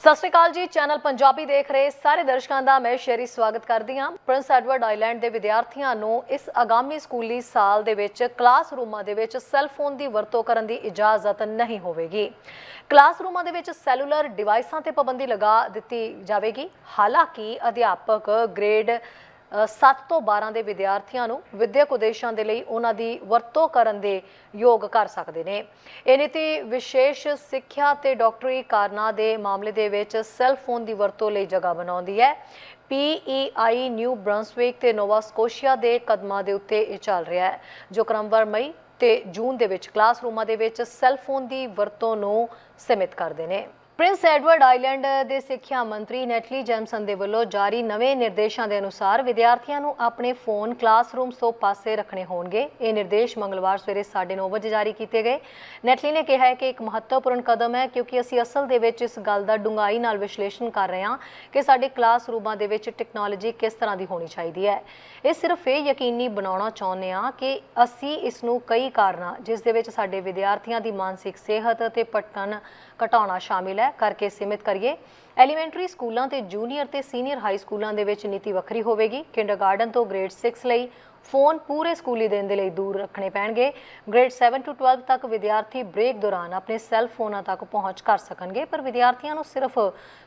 ਸਤਿ ਸ਼੍ਰੀ ਅਕਾਲ ਜੀ, ਚੈਨਲ ਪੰਜਾਬੀ ਦੇਖ ਰਹੇ ਸਾਰੇ ਦਰਸ਼ਕਾਂ ਦਾ ਮੈਂ ਸ਼ੇਰੀ ਸਵਾਗਤ ਕਰਦੀ ਹਾਂ। ਪ੍ਰਿੰਸ ਐਡਵਰਡ ਆਈਲੈਂਡ ਦੇ ਵਿਦਿਆਰਥੀਆਂ ਨੂੰ ਇਸ ਆਗਾਮੀ ਸਕੂਲੀ ਸਾਲ ਦੇ ਵਿੱਚ ਕਲਾਸਰੂਮਾਂ ਦੇ ਵਿੱਚ ਸੈੱਲ ਫੋਨ ਦੀ ਵਰਤੋਂ ਕਰਨ ਦੀ ਇਜਾਜ਼ਤ ਨਹੀਂ ਹੋਵੇਗੀ। ਕਲਾਸਰੂਮਾਂ ਦੇ ਵਿੱਚ ਸੈਲੂਲਰ ਡਿਵਾਈਸਾਂ ਤੇ ਪਾਬੰਦੀ ਲਗਾ ਦਿੱਤੀ ਜਾਵੇਗੀ। ਹਾਲਾਂਕਿ ਅਧਿਆਪਕ ਗ੍ਰੇਡ 7 ਤੋਂ 12 ਦੇ ਵਿਦਿਆਰਥੀਆਂ ਨੂੰ ਵਿਦਿਅਕ ਉਦੇਸ਼ਾਂ ਦੇ ਲਈ ਉਹਨਾਂ ਦੀ ਵਰਤੋਂ ਕਰਨ ਦੇ ਯੋਗ ਕਰ ਸਕਦੇ ਨੇ। ਇਹ ਨੀਤੀ ਵਿਸ਼ੇਸ਼ ਸਿੱਖਿਆ ਤੇ ਡਾਕਟਰੀ ਕਾਰਨਾਂ ਦੇ ਮਾਮਲੇ ਦੇ ਵਿੱਚ ਸੈੱਲ ਫੋਨ ਦੀ ਵਰਤੋਂ ਲਈ ਜਗ੍ਹਾ ਬਣਾਉਂਦੀ ਹੈ। PEI ਨਿਊ ਬ੍ਰੰਸਵਿਕ ਤੇ ਨੋਵਾ ਸਕੋਸ਼ੀਆ ਦੇ ਕਦਮਾਂ ਦੇ ਉੱਤੇ ਇਹ ਚੱਲ ਰਿਹਾ ਹੈ, ਜੋ ਕ੍ਰਮਵਾਰ ਮਈ ਤੇ ਜੂਨ ਦੇ ਵਿੱਚ ਕਲਾਸਰੂਮਾਂ ਦੇ ਵਿੱਚ ਸੈੱਲ ਫੋਨ ਦੀ ਵਰਤੋਂ ਨੂੰ ਸੀਮਿਤ ਕਰਦੇ ਨੇ। ਪ੍ਰਿੰਸ ਐਡਵਰਡ ਆਈਲੈਂਡ ਦੇ ਸਿੱਖਿਆ ਮੰਤਰੀ ਨੈਟਲੀ ਜੈਮਸਨ ਦੇ ਵੱਲੋਂ ਜਾਰੀ ਨਵੇਂ ਨਿਰਦੇਸ਼ਾਂ ਦੇ ਅਨੁਸਾਰ ਵਿਦਿਆਰਥੀਆਂ ਨੂੰ ਆਪਣੇ ਫੋਨ ਕਲਾਸਰੂਮਸ ਤੋਂ ਪਾਸੇ ਰੱਖਣੇ ਹੋਣਗੇ। ਇਹ ਨਿਰਦੇਸ਼ ਮੰਗਲਵਾਰ ਸਵੇਰੇ 9:30 ਵਜੇ ਜਾਰੀ ਕੀਤੇ ਗਏ। ਨੈਟਲੀ ਨੇ ਕਿਹਾ ਹੈ ਕਿ ਇੱਕ ਮਹੱਤਵਪੂਰਨ ਕਦਮ ਹੈ ਕਿਉਂਕਿ ਅਸੀਂ ਅਸਲ ਦੇ ਵਿੱਚ ਇਸ ਗੱਲ ਦਾ ਡੂੰਘਾਈ ਨਾਲ ਵਿਸ਼ਲੇਸ਼ਣ ਕਰ ਰਹੇ ਹਾਂ ਕਿ ਸਾਡੇ ਕਲਾਸਰੂਮਾਂ ਦੇ ਵਿੱਚ ਟੈਕਨੋਲੋਜੀ ਕਿਸ ਤਰ੍ਹਾਂ ਦੀ ਹੋਣੀ ਚਾਹੀਦੀ ਹੈ। ਇਹ ਸਿਰਫ ਇਹ ਯਕੀਨੀ ਬਣਾਉਣਾ ਚਾਹੁੰਦੇ ਹਾਂ ਕਿ ਅਸੀਂ ਇਸ ਨੂੰ ਕਈ ਕਾਰਨਾਂ, ਜਿਸ ਦੇ ਵਿੱਚ ਸਾਡੇ ਵਿਦਿਆਰਥੀਆਂ ਦੀ ਮਾਨਸਿਕ ਸਿਹਤ ਅਤੇ ਭਟਕਣ ਘਟਾਉਣਾ ਸ਼ਾਮਿਲ ਹੈ ਕਰਕੇ ਸੀਮਿਤ ਕਰੀਏ। ਐਲੀਮੈਂਟਰੀ ਸਕੂਲਾਂ ਤੇ ਜੂਨੀਅਰ ਤੇ ਸੀਨੀਅਰ ਹਾਈ ਸਕੂਲਾਂ ਦੇ ਵਿੱਚ ਨੀਤੀ ਵੱਖਰੀ ਹੋਵੇਗੀ। ਕਿੰਡਰਗਾਰਟਨ ਤੋਂ ਗ੍ਰੇਡ 6 ਲਈ ਫੋਨ ਪੂਰੇ ਸਕੂਲੀ ਦਿਨ ਦੇ ਲਈ ਦੂਰ ਰੱਖਣੇ ਪੈਣਗੇ। ਗ੍ਰੇਡ 7 ਤੋਂ 12 ਤੱਕ ਵਿਦਿਆਰਥੀ ਬ੍ਰੇਕ ਦੌਰਾਨ ਆਪਣੇ ਸੈੱਲ ਫੋਨਾਂ ਤੱਕ ਪਹੁੰਚ ਕਰ ਸਕਣਗੇ, ਪਰ ਵਿਦਿਆਰਥੀਆਂ ਨੂੰ ਸਿਰਫ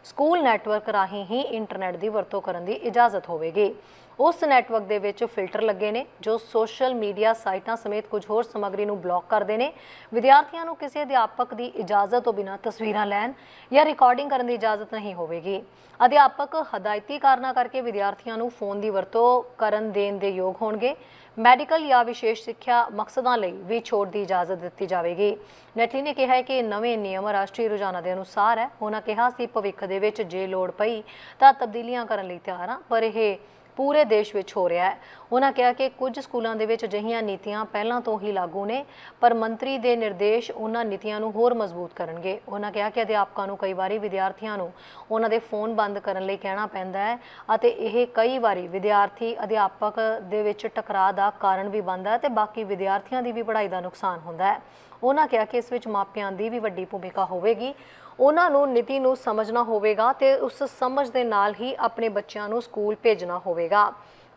ਸਕੂਲ ਨੈਟਵਰਕ ਰਾਹੀਂ ਹੀ ਇੰਟਰਨੈਟ ਦੀ ਵਰਤੋਂ ਕਰਨ ਦੀ ਇਜਾਜ਼ਤ ਹੋਵੇਗੀ। ਉਸ ਨੈਟਵਰਕ ਦੇ ਵਿੱਚ ਫਿਲਟਰ ਲੱਗੇ ਨੇ, ਜੋ ਸੋਸ਼ਲ ਮੀਡੀਆ ਸਾਈਟਾਂ ਸਮੇਤ ਕੁਝ ਹੋਰ ਸਮੱਗਰੀ ਨੂੰ ਬਲੌਕ ਕਰਦੇ ਨੇ। ਵਿਦਿਆਰਥੀਆਂ ਨੂੰ ਕਿਸੇ ਅਧਿਆਪਕ ਦੀ ਇਜਾਜ਼ਤ ਤੋਂ ਬਿਨਾਂ ਤਸਵੀਰਾਂ ਲੈਣ ਜਾਂ ਰਿਕਾਰਡਿੰਗ ਕਰਨ ਦੀ ਇਜਾਜ਼ਤ ਨਹੀਂ ਹੋਵੇਗੀ। ਅਧਿਆਪਕ ਹਦਾਇਤੀ ਕਾਰਨਾਂ ਕਰਕੇ ਵਿਦਿਆਰਥੀਆਂ ਨੂੰ ਫੋਨ ਦੀ ਵਰਤੋਂ ਕਰਨ ਦੇਣ ਦੇ ਯੋਗ ਹੋਣਗੇ। ਮੈਡੀਕਲ ਜਾਂ ਵਿਸ਼ੇਸ਼ ਸਿੱਖਿਆ ਮਕਸਦਾਂ ਲਈ ਵੀ ਛੋਟ ਦੀ ਇਜਾਜ਼ਤ ਦਿੱਤੀ ਜਾਵੇਗੀ। ਨੈਟਲੀ ਨੇ ਕਿਹਾ ਹੈ ਕਿ ਇਹ ਨਵੇਂ ਨਿਯਮ ਰਾਸ਼ਟਰੀ ਰੁਝਾਨਾਂ ਦੇ ਅਨੁਸਾਰ ਹੈ। ਉਹਨਾਂ ਕਿਹਾ ਸੀ, ਭਵਿੱਖ ਦੇ ਵਿੱਚ ਜੇ ਲੋੜ ਪਈ ਤਾਂ ਤਬਦੀਲੀਆਂ ਕਰਨ ਲਈ ਤਿਆਰ ਹਾਂ, ਪਰ ਇਹ ਪੂਰੇ ਦੇਸ਼ ਵਿੱਚ ਹੋ ਰਿਹਾ ਹੈ। ਉਹਨਾਂ ਕਿਹਾ ਕਿ ਕੁਝ ਸਕੂਲਾਂ ਦੇ ਵਿੱਚ ਅਜਿਹੀਆਂ ਨੀਤੀਆਂ ਪਹਿਲਾਂ ਤੋਂ ਹੀ ਲਾਗੂ ਨੇ, ਪਰ ਮੰਤਰੀ ਦੇ ਨਿਰਦੇਸ਼ ਉਹਨਾਂ ਨੀਤੀਆਂ ਨੂੰ ਹੋਰ ਮਜ਼ਬੂਤ ਕਰਨਗੇ। ਉਹਨਾਂ ਕਿਹਾ ਕਿ ਅਧਿਆਪਕਾਂ ਨੂੰ ਕਈ ਵਾਰੀ ਵਿਦਿਆਰਥੀਆਂ ਨੂੰ ਉਹਨਾਂ ਦੇ ਫੋਨ ਬੰਦ ਕਰਨ ਲਈ ਕਹਿਣਾ ਪੈਂਦਾ ਹੈ ਅਤੇ ਇਹ ਕਈ ਵਾਰੀ ਵਿਦਿਆਰਥੀ ਅਧਿਆਪਕ ਦੇ ਵਿੱਚ ਟਕਰਾਅ ਦਾ ਕਾਰਨ ਵੀ ਬਣਦਾ ਹੈ ਤੇ ਬਾਕੀ ਵਿਦਿਆਰਥੀਆਂ ਦੀ ਵੀ ਪੜ੍ਹਾਈ ਦਾ ਨੁਕਸਾਨ ਹੁੰਦਾ ਹੈ। ਉਹਨਾਂ ਕਿਹਾ ਕਿ ਇਸ ਵਿੱਚ ਮਾਪਿਆਂ ਦੀ ਵੀ ਵੱਡੀ ਭੂਮਿਕਾ ਹੋਵੇਗੀ। ਉਹਨਾਂ ਨੂੰ ਨੀਤੀ ਨੂੰ ਸਮਝਣਾ ਹੋਵੇਗਾ ਤੇ ਉਸ ਸਮਝ ਦੇ ਨਾਲ ਹੀ ਆਪਣੇ ਬੱਚਿਆਂ ਨੂੰ ਸਕੂਲ ਭੇਜਣਾ ਹੋਵੇਗਾ।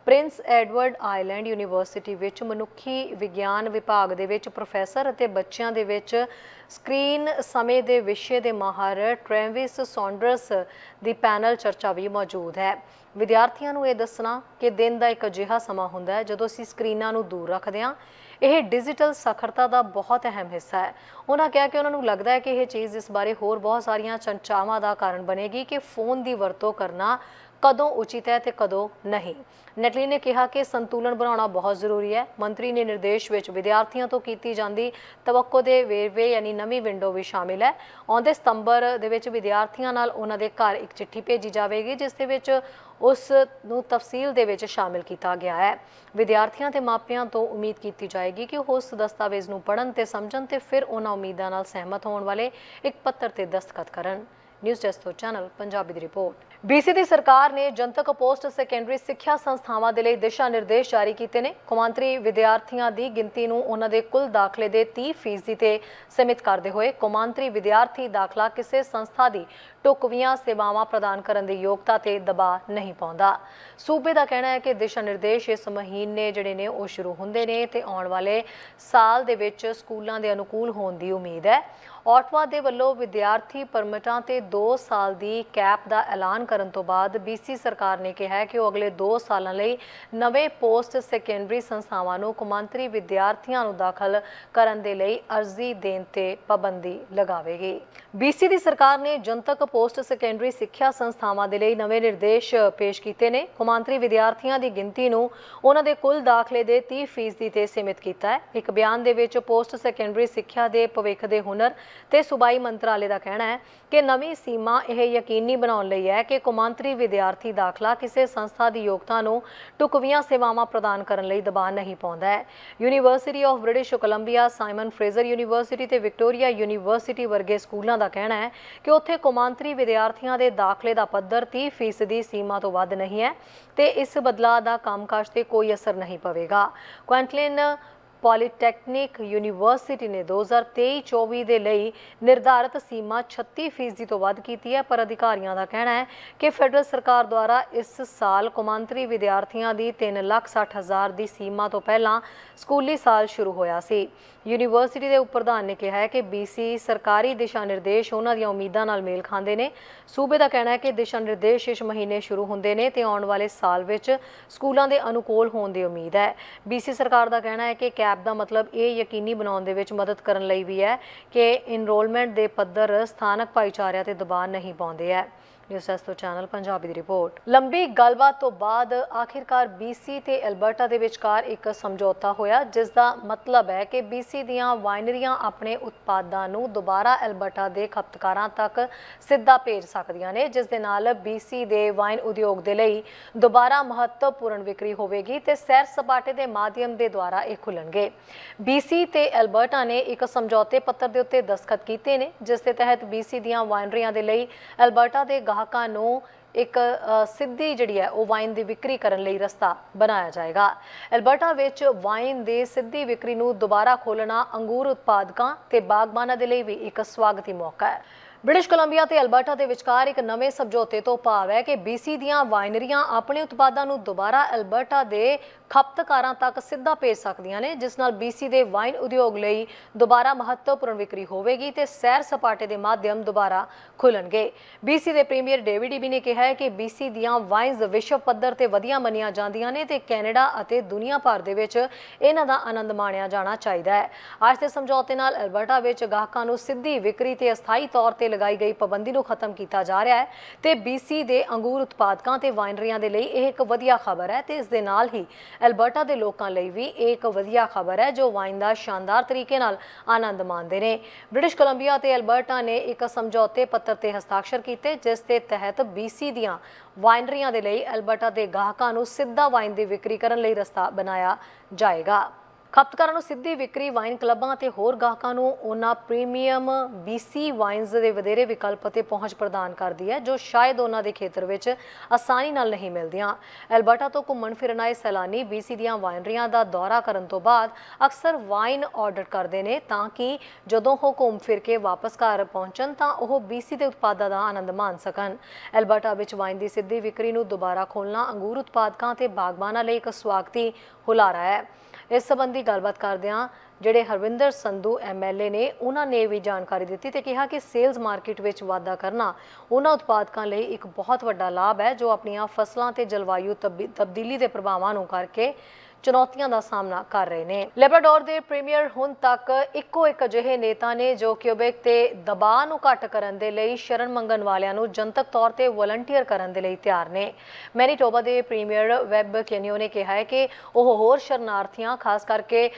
ਪ੍ਰਿੰਸ ਐਡਵਰਡ ਆਈਲੈਂਡ ਯੂਨੀਵਰਸਿਟੀ ਵਿੱਚ ਮਨੁੱਖੀ ਵਿਗਿਆਨ ਵਿਭਾਗ ਦੇ ਵਿੱਚ ਪ੍ਰੋਫੈਸਰ ਅਤੇ ਬੱਚਿਆਂ ਦੇ ਵਿੱਚ ਸਕਰੀਨ ਸਮੇਂ ਦੇ ਵਿਸ਼ੇ ਦੇ ਮਾਹਰ ਟ੍ਰੈਵਿਸ ਸੌਂਡਰਸ ਦੀ ਪੈਨਲ ਚਰਚਾ ਵੀ ਮੌਜੂਦ ਹੈ। ਵਿਦਿਆਰਥੀਆਂ ਨੂੰ ਇਹ ਦੱਸਣਾ ਕਿ ਦਿਨ ਦਾ ਇੱਕ ਅਜਿਹਾ ਸਮਾਂ ਹੁੰਦਾ ਹੈ ਜਦੋਂ ਅਸੀਂ ਸਕਰੀਨਾਂ ਨੂੰ ਦੂਰ ਰੱਖਦੇ ਹਾਂ। ਇਹ ਡਿਜੀਟਲ ਸਾਖਰਤਾ ਦਾ ਬਹੁਤ ਅਹਿਮ ਹਿੱਸਾ ਹੈ। ਉਹਨਾਂ ਕਿਹਾ ਕਿ ਉਹਨਾਂ ਨੂੰ ਲੱਗਦਾ ਹੈ ਕਿ ਇਹ ਚੀਜ਼ ਇਸ ਬਾਰੇ ਹੋਰ ਬਹੁਤ ਸਾਰੀਆਂ ਚਰਚਾਵਾਂ ਦਾ ਕਾਰਨ ਬਣੇਗੀ ਕਿ ਫੋਨ ਦੀ ਵਰਤੋਂ ਕਰਨਾ ਕਦੋਂ ਉਚਿਤ ਹੈ ਤੇ ਕਦੋਂ ਨਹੀਂ। ਨੈਟਲੀ ਨੇ ਕਿਹਾ ਕਿ ਸੰਤੁਲਨ ਬਣਾਉਣਾ ਬਹੁਤ ਜ਼ਰੂਰੀ ਹੈ। ਮੰਤਰੀ ਨੇ ਨਿਰਦੇਸ਼ ਵਿੱਚ ਵਿਦਿਆਰਥੀਆਂ ਤੋਂ ਕੀਤੀ ਜਾਂਦੀ ਤਵੱਕੋ ਦੇ ਵੇਰਵੇ ਯਾਨੀ ਨਵੀਂ ਵਿੰਡੋ ਵੀ ਸ਼ਾਮਿਲ ਹੈ। ਆਉਂਦੇ ਸਤੰਬਰ ਦੇ ਵਿੱਚ ਵਿਦਿਆਰਥੀਆਂ ਨਾਲ ਉਹਨਾਂ ਦੇ ਘਰ ਇੱਕ ਚਿੱਠੀ ਭੇਜੀ ਜਾਵੇਗੀ, ਜਿਸ ਦੇ ਵਿੱਚ ਉਸ ਨੂੰ ਤਫਸੀਲ ਦੇ ਵਿੱਚ ਸ਼ਾਮਿਲ ਕੀਤਾ ਗਿਆ ਹੈ। ਵਿਦਿਆਰਥੀਆਂ ਤੇ ਮਾਪਿਆਂ ਤੋਂ ਉਮੀਦ ਕੀਤੀ ਜਾਏਗੀ ਕਿ ਉਹ ਉਸ ਦਸਤਾਵੇਜ਼ ਨੂੰ ਪੜ੍ਹਨ ਤੇ ਸਮਝਣ ਤੇ ਫਿਰ ਉਹਨਾਂ ਉਮੀਦਾਂ ਨਾਲ ਸਹਿਮਤ ਹੋਣ ਵਾਲੇ ਇੱਕ ਪੱਤਰ ਤੇ ਦਸਤਖਤ ਕਰਨ। ਨਿਊਜ਼ ਡੈਸਕ ਤੋਂ ਚੈਨਲ ਪੰਜਾਬੀ ਦੀ ਰਿਪੋਰਟ। ਬੀਸੀ ਦੀ ਸਰਕਾਰ ਨੇ ਜਨਤਕ ਪੋਸਟ ਸੈਕੰਡਰੀ ਸਿੱਖਿਆ ਸੰਸਥਾਵਾਂ ਦੇ ਲਈ ਦਿਸ਼ਾ ਨਿਰਦੇਸ਼ ਜਾਰੀ ਕੀਤੇ ਨੇ। ਕੌਮਾਂਤਰੀ ਵਿਦਿਆਰਥੀਆਂ ਦੀ ਗਿਣਤੀ ਨੂੰ ਉਹਨਾਂ ਦੇ ਕੁੱਲ ਦਾਖਲੇ ਦੇ 30% ਤੇ ਸੀਮਿਤ ਕਰਦੇ ਹੋਏ ਕੌਮਾਂਤਰੀ ਵਿਦਿਆਰਥੀ ਦਾਖਲਾ ਕਿਸੇ ਸੰਸਥਾ ਦੀ ਟੁਕਵੀਆਂ ਸੇਵਾਵਾਂ ਪ੍ਰਦਾਨ ਕਰਨ ਦੀ ਯੋਗਤਾ ਤੇ ਦਬਾਅ ਨਹੀਂ ਪਾਉਂਦਾ। ਸੂਬੇ ਦਾ ਕਹਿਣਾ ਹੈ ਕਿ ਦਿਸ਼ਾ ਨਿਰਦੇਸ਼ ਇਸ ਮਹੀਨੇ ਜਿਹੜੇ ਨੇ ਉਹ ਸ਼ੁਰੂ ਹੁੰਦੇ ਨੇ ਤੇ ਆਉਣ ਵਾਲੇ ਸਾਲ ਦੇ ਵਿੱਚ ਸਕੂਲਾਂ ਦੇ ਅਨੁਕੂਲ ਹੋਣ ਦੀ ਉਮੀਦ ਹੈ। ਔਟਵਾ ਦੇ ਵੱਲੋਂ ਵਿਦਿਆਰਥੀ ਪਰਮਿਟਾਂ ਤੇ 2 ਸਾਲ ਦੀ ਕੈਪ ਦਾ ਐਲਾਨ ਕਰਨ ਤੋਂ ਬਾਅਦ ਬੀਸੀ ਸਰਕਾਰ ਨੇ ਕਿਹਾ ਹੈ ਕਿ ਉਹ ਅਗਲੇ 2 ਸਾਲਾਂ ਲਈ ਨਵੇਂ ਪੋਸਟ ਸੈਕੰਡਰੀ ਸੰਸਥਾਵਾਂ ਨੂੰ ਕੌਮਾਂਤਰੀ ਵਿਦਿਆਰਥੀਆਂ ਨੂੰ ਦਾਖਲ ਕਰਨ ਦੇ ਲਈ ਅਰਜ਼ੀ ਦੇਣ ਤੇ ਪਾਬੰਦੀ ਲਗਾਵੇਗੀ। ਬੀਸੀ ਦੀ ਸਰਕਾਰ ਨੇ ਜਨਤਕ ਪੋਸਟ ਸੈਕੰਡਰੀ ਸਿੱਖਿਆ ਸੰਸਥਾਵਾਂ ਦੇ ਲਈ ਨਵੇਂ ਨਿਰਦੇਸ਼ ਪੇਸ਼ ਕੀਤੇ ਨੇ। ਕੌਮਾਂਤਰੀ ਵਿਦਿਆਰਥੀਆਂ ਦੀ ਗਿਣਤੀ ਨੂੰ ਉਹਨਾਂ ਦੇ ਕੁੱਲ ਦਾਖਲੇ ਦੇ 30% ਤੇ ਸੀਮਿਤ ਕੀਤਾ ਹੈ। ਇੱਕ ਬਿਆਨ ਦੇ ਵਿੱਚ ਪੋਸਟ ਸੈਕੰਡਰੀ ਸਿੱਖਿਆ ਦੇ ਭਵਿੱਖ ਦੇ ਹੁਨਰ ਤੇ ਸੂਬਾਈ ਮੰਤਰਾਲੇ ਦਾ ਕਹਿਣਾ ਹੈ ਕਿ ਨਵੀਂ ਸੀਮਾ ਇਹ ਯਕੀਨੀ ਬਣਾਉਣ ਲਈ ਹੈ ਕਿ ਕੌਮਾਂਤਰੀ ਵਿਦਿਆਰਥੀ ਦਾਖਲਾ ਕਿਸੇ ਸੰਸਥਾ ਦੀ ਯੋਗਤਾ ਨੂੰ ਟੁਕਵੀਆਂ ਸੇਵਾਵਾਂ ਪ੍ਰਦਾਨ ਕਰਨ ਲਈ ਦਬਾਅ ਨਹੀਂ ਪਾਉਂਦਾ ਹੈ। University of British Columbia Simon Fraser university ਤੇ ਵਿਕਟੋਰੀਆ ਯੂਨੀਵਰਸਿਟੀ ਵਰਗੇ ਸਕੂਲਾਂ ਦਾ ਕਹਿਣਾ ਹੈ ਕਿ ਉੱਥੇ ਕੌਮਾਂਤਰੀ ਵਿਦਿਆਰਥੀਆਂ ਦੇ ਦਾਖਲੇ ਦਾ ਪੱਧਰ 30% ਦੀ ਸੀਮਾ ਤੋਂ ਵੱਧ ਨਹੀਂ ਹੈ ਤੇ ਇਸ ਬਦਲਾਅ ਦਾ ਕੰਮਕਾਜ ਤੇ ਕੋਈ ਅਸਰ ਨਹੀਂ ਪਵੇਗਾ। ਕੁਇੰਟਲਿਨ ਪੋਲੀਟੈਕਨਿਕ ਯੂਨੀਵਰਸਿਟੀ ਨੇ 2023-24 ਦੇ ਲਈ ਨਿਰਧਾਰਤ ਸੀਮਾ 36% ਤੋਂ ਵੱਧ ਕੀਤੀ ਹੈ, ਪਰ ਅਧਿਕਾਰੀਆਂ ਦਾ ਕਹਿਣਾ ਹੈ ਕਿ ਫੈਡਰਲ ਸਰਕਾਰ ਦੁਆਰਾ ਇਸ ਸਾਲ ਕੌਮਾਂਤਰੀ ਵਿਦਿਆਰਥੀਆਂ ਦੀ 360000 ਦੀ ਸੀਮਾ ਤੋਂ ਪਹਿਲਾਂ ਸਕੂਲੀ ਸਾਲ ਸ਼ੁਰੂ ਹੋਇਆ ਸੀ। ਯੂਨੀਵਰਸਿਟੀ ਦੇ ਉਪ ਪ੍ਰਧਾਨ ਨੇ ਕਿਹਾ ਹੈ ਕਿ BC ਸਰਕਾਰੀ ਦਿਸ਼ਾ ਨਿਰਦੇਸ਼ ਉਹਨਾਂ ਦੀਆਂ ਉਮੀਦਾਂ ਨਾਲ ਮੇਲ ਖਾਂਦੇ ਨੇ। ਸੂਬੇ ਦਾ ਕਹਿਣਾ ਹੈ ਕਿ ਦਿਸ਼ਾ ਨਿਰਦੇਸ਼ ਇਸ ਮਹੀਨੇ ਸ਼ੁਰੂ ਹੁੰਦੇ ਨੇ ਤੇ ਆਉਣ ਵਾਲੇ ਸਾਲ ਵਿੱਚ ਸਕੂਲਾਂ ਦੇ ਅਨੁਕੂਲ ਹੋਣ ਦੀ ਉਮੀਦ ਹੈ। BC ਸਰਕਾਰ ਦਾ ਕਹਿਣਾ ਹੈ ਕਿ ਐਪ ਦਾ ਮਤਲਬ ਇਹ ਯਕੀਨੀ ਬਣਾਉਣ ਦੇ ਵਿੱਚ ਮਦਦ ਕਰਨ ਲਈ ਵੀ ਹੈ ਕਿ ਇਨਰੋਲਮੈਂਟ ਦੇ ਪੱਧਰ ਸਥਾਨਕ ਭਾਈਚਾਰਿਆਂ ਤੇ ਦਬਾਅ ਨਹੀਂ ਪਾਉਂਦੇ ਹੈ। ਨਿਊਜ਼ ਐਸਟੋ ਚੈਨਲ ਪੰਜਾਬੀ ਦੀ ਰਿਪੋਰਟ ਲੰਬੀ ਗੱਲਬਾਤ ਤੋਂ ਬਾਅਦ ਆਖਿਰਕਾਰ BC ਤੇ ਐਲਬਰਟਾ ਦੇ ਵਿਚਕਾਰ ਇੱਕ ਸਮਝੌਤਾ ਹੋਇਆ ਜਿਸ ਦਾ ਮਤਲਬ ਹੈ ਕਿ BC ਦੀਆਂ ਵਾਈਨਰੀਆਂ ਆਪਣੇ ਉਤਪਾਦਾਂ ਨੂੰ ਦੁਬਾਰਾ ਐਲਬਰਟਾ ਦੇ ਖਪਤਕਾਰਾਂ ਤੱਕ ਸਿੱਧਾ ਭੇਜ ਸਕਦੀਆਂ ਨੇ ਜਿਸ ਦੇ ਨਾਲ BC ਦੇ ਵਾਈਨ ਉਦਯੋਗ ਦੇ ਲਈ ਦੁਬਾਰਾ ਮਹੱਤਵਪੂਰਨ ਵਿਕਰੀ ਹੋਵੇਗੀ ਤੇ ਸੈਰ ਸਪਾਟੇ ਦੇ ਮਾਧਿਅਮ ਦੇ ਦੁਆਰਾ ਇਹ ਖੁੱਲਣਗੇ। BC ਤੇ ਐਲਬਰਟਾ ਨੇ ਇੱਕ ਸਮਝੌਤੇ ਪੱਤਰ ਦੇ ਉੱਤੇ ਦਸਖਤ ਕੀਤੇ ਨੇ ਜਿਸ ਦੇ ਤਹਿਤ BC ਦੀਆਂ ਵਾਈਨਰੀਆਂ ਦੇ ਲਈ ਐਲਬਰਟਾ ਦੇ ਗਾਹਕਾਂ ਨੂੰ ਇੱਕ ਸਿੱਧੀ ਜਿਹੜੀ ਹੈ ਉਹ ਵਾਈਨ ਦੀ ਵਿਕਰੀ ਕਰਨ ਲਈ ਰਸਤਾ ਬਣਾਇਆ ਜਾਏਗਾ। ਐਲਬਰਟਾ ਵਿੱਚ ਵਾਈਨ ਦੀ ਸਿੱਧੀ ਵਿਕਰੀ ਨੂੰ ਦੁਬਾਰਾ ਖੋਲਣਾ ਅੰਗੂਰ ਉਤਪਾਦਕਾਂ ਤੇ ਬਾਗਬਾਨਾਂ ਦੇ ਲਈ ਵੀ ਇੱਕ ਸਵਾਗਤੀ ਮੌਕਾ ਹੈ। ਬ੍ਰਿਟਿਸ਼ ਕੋਲੰਬੀਆ ਤੇ ਅਲਬਰਟਾ ਦੇ ਵਿਚਕਾਰ ਇੱਕ ਨਵੇਂ ਸਮਝੌਤੇ ਤੋਂ ਭਾਵ ਹੈ ਕਿ BC ਦੀਆਂ ਵਾਈਨਰੀਆਂ ਆਪਣੇ ਉਤਪਾਦਾਂ ਨੂੰ ਦੁਬਾਰਾ ਅਲਬਰਟਾ ਦੇ ਖਪਤਕਾਰਾਂ ਤੱਕ ਸਿੱਧਾ ਭੇਜ ਸਕਦੀਆਂ ਨੇ, ਜਿਸ ਨਾਲ BC ਦੇ ਵਾਈਨ ਉਦਯੋਗ ਲਈ ਦੁਬਾਰਾ ਮਹੱਤਵਪੂਰਨ ਵਿਕਰੀ ਹੋਵੇਗੀ ਤੇ ਸੈਰ ਸਪਾਟੇ ਦੇ ਮਾਧਿਅਮ ਦੁਬਾਰਾ ਖੁੱਲਣਗੇ। BC ਦੇ ਪ੍ਰੀਮੀਅਰ ਡੇਵਿਡ ਈਬੀ ਨੇ ਕਿਹਾ ਹੈ ਕਿ BC ਦੀਆਂ ਵਾਈਨਸ ਵਿਸ਼ਵ ਪੱਧਰ ਤੇ ਵਧੀਆ ਮੰਨੀਆਂ ਜਾਂਦੀਆਂ ਨੇ ਤੇ ਕੈਨੇਡਾ ਅਤੇ ਦੁਨੀਆ ਭਰ ਦੇ ਵਿੱਚ ਇਹਨਾਂ ਦਾ ਆਨੰਦ ਮਾਣਿਆ ਜਾਣਾ ਚਾਹੀਦਾ ਹੈ। ਅੱਜ ਦੇ ਸਮਝੌਤੇ ਨਾਲ ਅਲਬਰਟਾ ਵਿੱਚ ਗਾਹਕਾਂ ਨੂੰ ਸਿੱਧੀ ਵਿਕਰੀ ਤੇ ਅਸਥਾਈ ਤੌਰ ਤੇ ਲਗਾਈ ਗਈ ਪਾਬੰਦੀ ਨੂੰ ਖਤਮ ਕੀਤਾ ਜਾ ਰਿਹਾ ਹੈ ਤੇ BC ਦੇ ਅੰਗੂਰ ਉਤਪਾਦਕਾਂ ਤੇ ਵਾਈਨਰੀਆਂ ਦੇ ਲਈ ਇਹ ਇੱਕ ਵਧੀਆ ਖਬਰ ਹੈ ਤੇ ਇਸ ਦੇ ਨਾਲ ਹੀ ਐਲਬਰਟਾ ਦੇ ਲੋਕਾਂ ਲਈ ਵੀ ਇਹ ਇੱਕ ਵਧੀਆ ਖਬਰ ਹੈ, ਜੋ ਵਾਈਨ ਦਾ ਸ਼ਾਨਦਾਰ ਤਰੀਕੇ ਨਾਲ ਆਨੰਦ ਮਾਣਦੇ ਨੇ। ਬ੍ਰਿਟਿਸ਼ ਕੋਲੰਬੀਆ ਤੇ ਐਲਬਰਟਾ ਨੇ ਇੱਕ ਸਮਝੌਤੇ ਪੱਤਰ ਤੇ ਹਸਤਾਖਰ ਕੀਤੇ, ਜਿਸ ਦੇ ਤਹਿਤ BC ਦੀਆਂ ਵਾਈਨਰੀਆਂ ਦੇ ਲਈ ਐਲਬਰਟਾ ਦੇ ਗਾਹਕਾਂ ਨੂੰ ਸਿੱਧਾ ਵਾਈਨ ਦੀ ਵਿਕਰੀ ਕਰਨ ਲਈ ਰਸਤਾ ਬਣਾਇਆ ਜਾਏਗਾ। ਖਪਤਕਾਰਾਂ ਨੂੰ ਸਿੱਧੀ ਵਿਕਰੀ ਵਾਈਨ ਕਲੱਬਾਂ ਅਤੇ ਹੋਰ ਗਾਹਕਾਂ ਨੂੰ ਉਹਨਾਂ ਪ੍ਰੀਮੀਅਮ BC ਵਾਈਨਸ ਦੇ ਵਧੇਰੇ ਵਿਕਲਪ ਅਤੇ ਪਹੁੰਚ ਪ੍ਰਦਾਨ ਕਰਦੀ ਹੈ, ਜੋ ਸ਼ਾਇਦ ਉਹਨਾਂ ਦੇ ਖੇਤਰ ਵਿੱਚ ਆਸਾਨੀ ਨਾਲ ਨਹੀਂ ਮਿਲਦੀਆਂ। ਐਲਬਰਟਾ ਤੋਂ ਘੁੰਮਣ ਫਿਰਨ ਆਏ ਸੈਲਾਨੀ BC ਦੀਆਂ ਵਾਈਨਰੀਆਂ ਦਾ ਦੌਰਾ ਕਰਨ ਤੋਂ ਬਾਅਦ ਅਕਸਰ ਵਾਈਨ ਆਰਡਰ ਕਰਦੇ ਨੇ, ਤਾਂ ਕਿ ਜਦੋਂ ਉਹ ਘੁੰਮ ਫਿਰ ਕੇ ਵਾਪਸ ਘਰ ਪਹੁੰਚਣ, ਤਾਂ ਉਹ BC ਦੇ ਉਤਪਾਦਾਂ ਦਾ ਆਨੰਦ ਮਾਣ ਸਕਣ। ਐਲਬਰਟਾ ਵਿੱਚ ਵਾਈਨ ਦੀ ਸਿੱਧੀ ਵਿਕਰੀ ਨੂੰ ਦੁਬਾਰਾ ਖੋਲ੍ਹਣਾ, ਅੰਗੂਰ ਉਤਪਾਦਕਾਂ ਅਤੇ ਬਾਗਬਾਨਾਂ ਲਈ ਇੱਕ ਸਵਾਗਤੀ ਹੁਲਾਰਾ ਹੈ। ਇਸ ਸੰਬੰਧੀ ਗੱਲਬਾਤ ਕਰਦਿਆਂ ਜਿਹੜੇ ਹਰਵਿੰਦਰ ਸੰਧੂ ਐਮਐਲਏ ਨੇ, ਉਹਨਾਂ ਨੇ ਵੀ ਜਾਣਕਾਰੀ ਦਿੱਤੀ ਤੇ ਕਿਹਾ ਕਿ ਸੇਲਜ਼ ਮਾਰਕੀਟ ਵਿੱਚ ਵਾਧਾ ਕਰਨਾ ਉਹਨਾਂ ਉਤਪਾਦਕਾਂ ਲਈ ਇੱਕ ਬਹੁਤ ਵੱਡਾ ਲਾਭ ਹੈ, ਜੋ ਆਪਣੀਆਂ ਫਸਲਾਂ ਤੇ ਜਲਵਾਯੂ ਤਬਦੀ- ਤਬਦੀਲੀ ਦੇ ਪ੍ਰਭਾਵਾਂ ਨੂੰ ਕਰਕੇ ਚੁਣੌਤੀਆਂ ਦਾ ਸਾਹਮਣਾ ਕਰ ਰਹੇ ਨੇ। ਲੈਬਰਾਡੋਰ ਦੇ ਪ੍ਰੀਮੀਅਰ ਹੁਣ ਤੱਕ ਇੱਕੋ ਇੱਕ ਅਜਿਹੇ ਨੇਤਾ ਨੇ ਜੋ ਕਿਊਬੈਕ ਤੇ ਦਬਾਅ ਨੂੰ ਘੱਟ ਕਰਨ ਦੇ ਲਈ ਸ਼ਰਨ ਮੰਗਣ ਵਾਲਿਆਂ ਨੂੰ ਜਨਤਕ ਤੌਰ ਤੇ ਵਲੰਟੀਅਰ ਕਰਨ ਦੇ ਲਈ ਤਿਆਰ ਨੇ। ਮੈਨੀਟੋਬਾ ਦੇ ਪ੍ਰੀਮੀਅਰ ਵੈਬ ਕੈਨੀਓ ਨੇ ਕਿਹਾ ਹੈ ਕਿ ਉਹ ਹੋਰ ਸ਼ਰਨਾਰਥੀਆਂ ਖਾਸ ਕਰਕੇ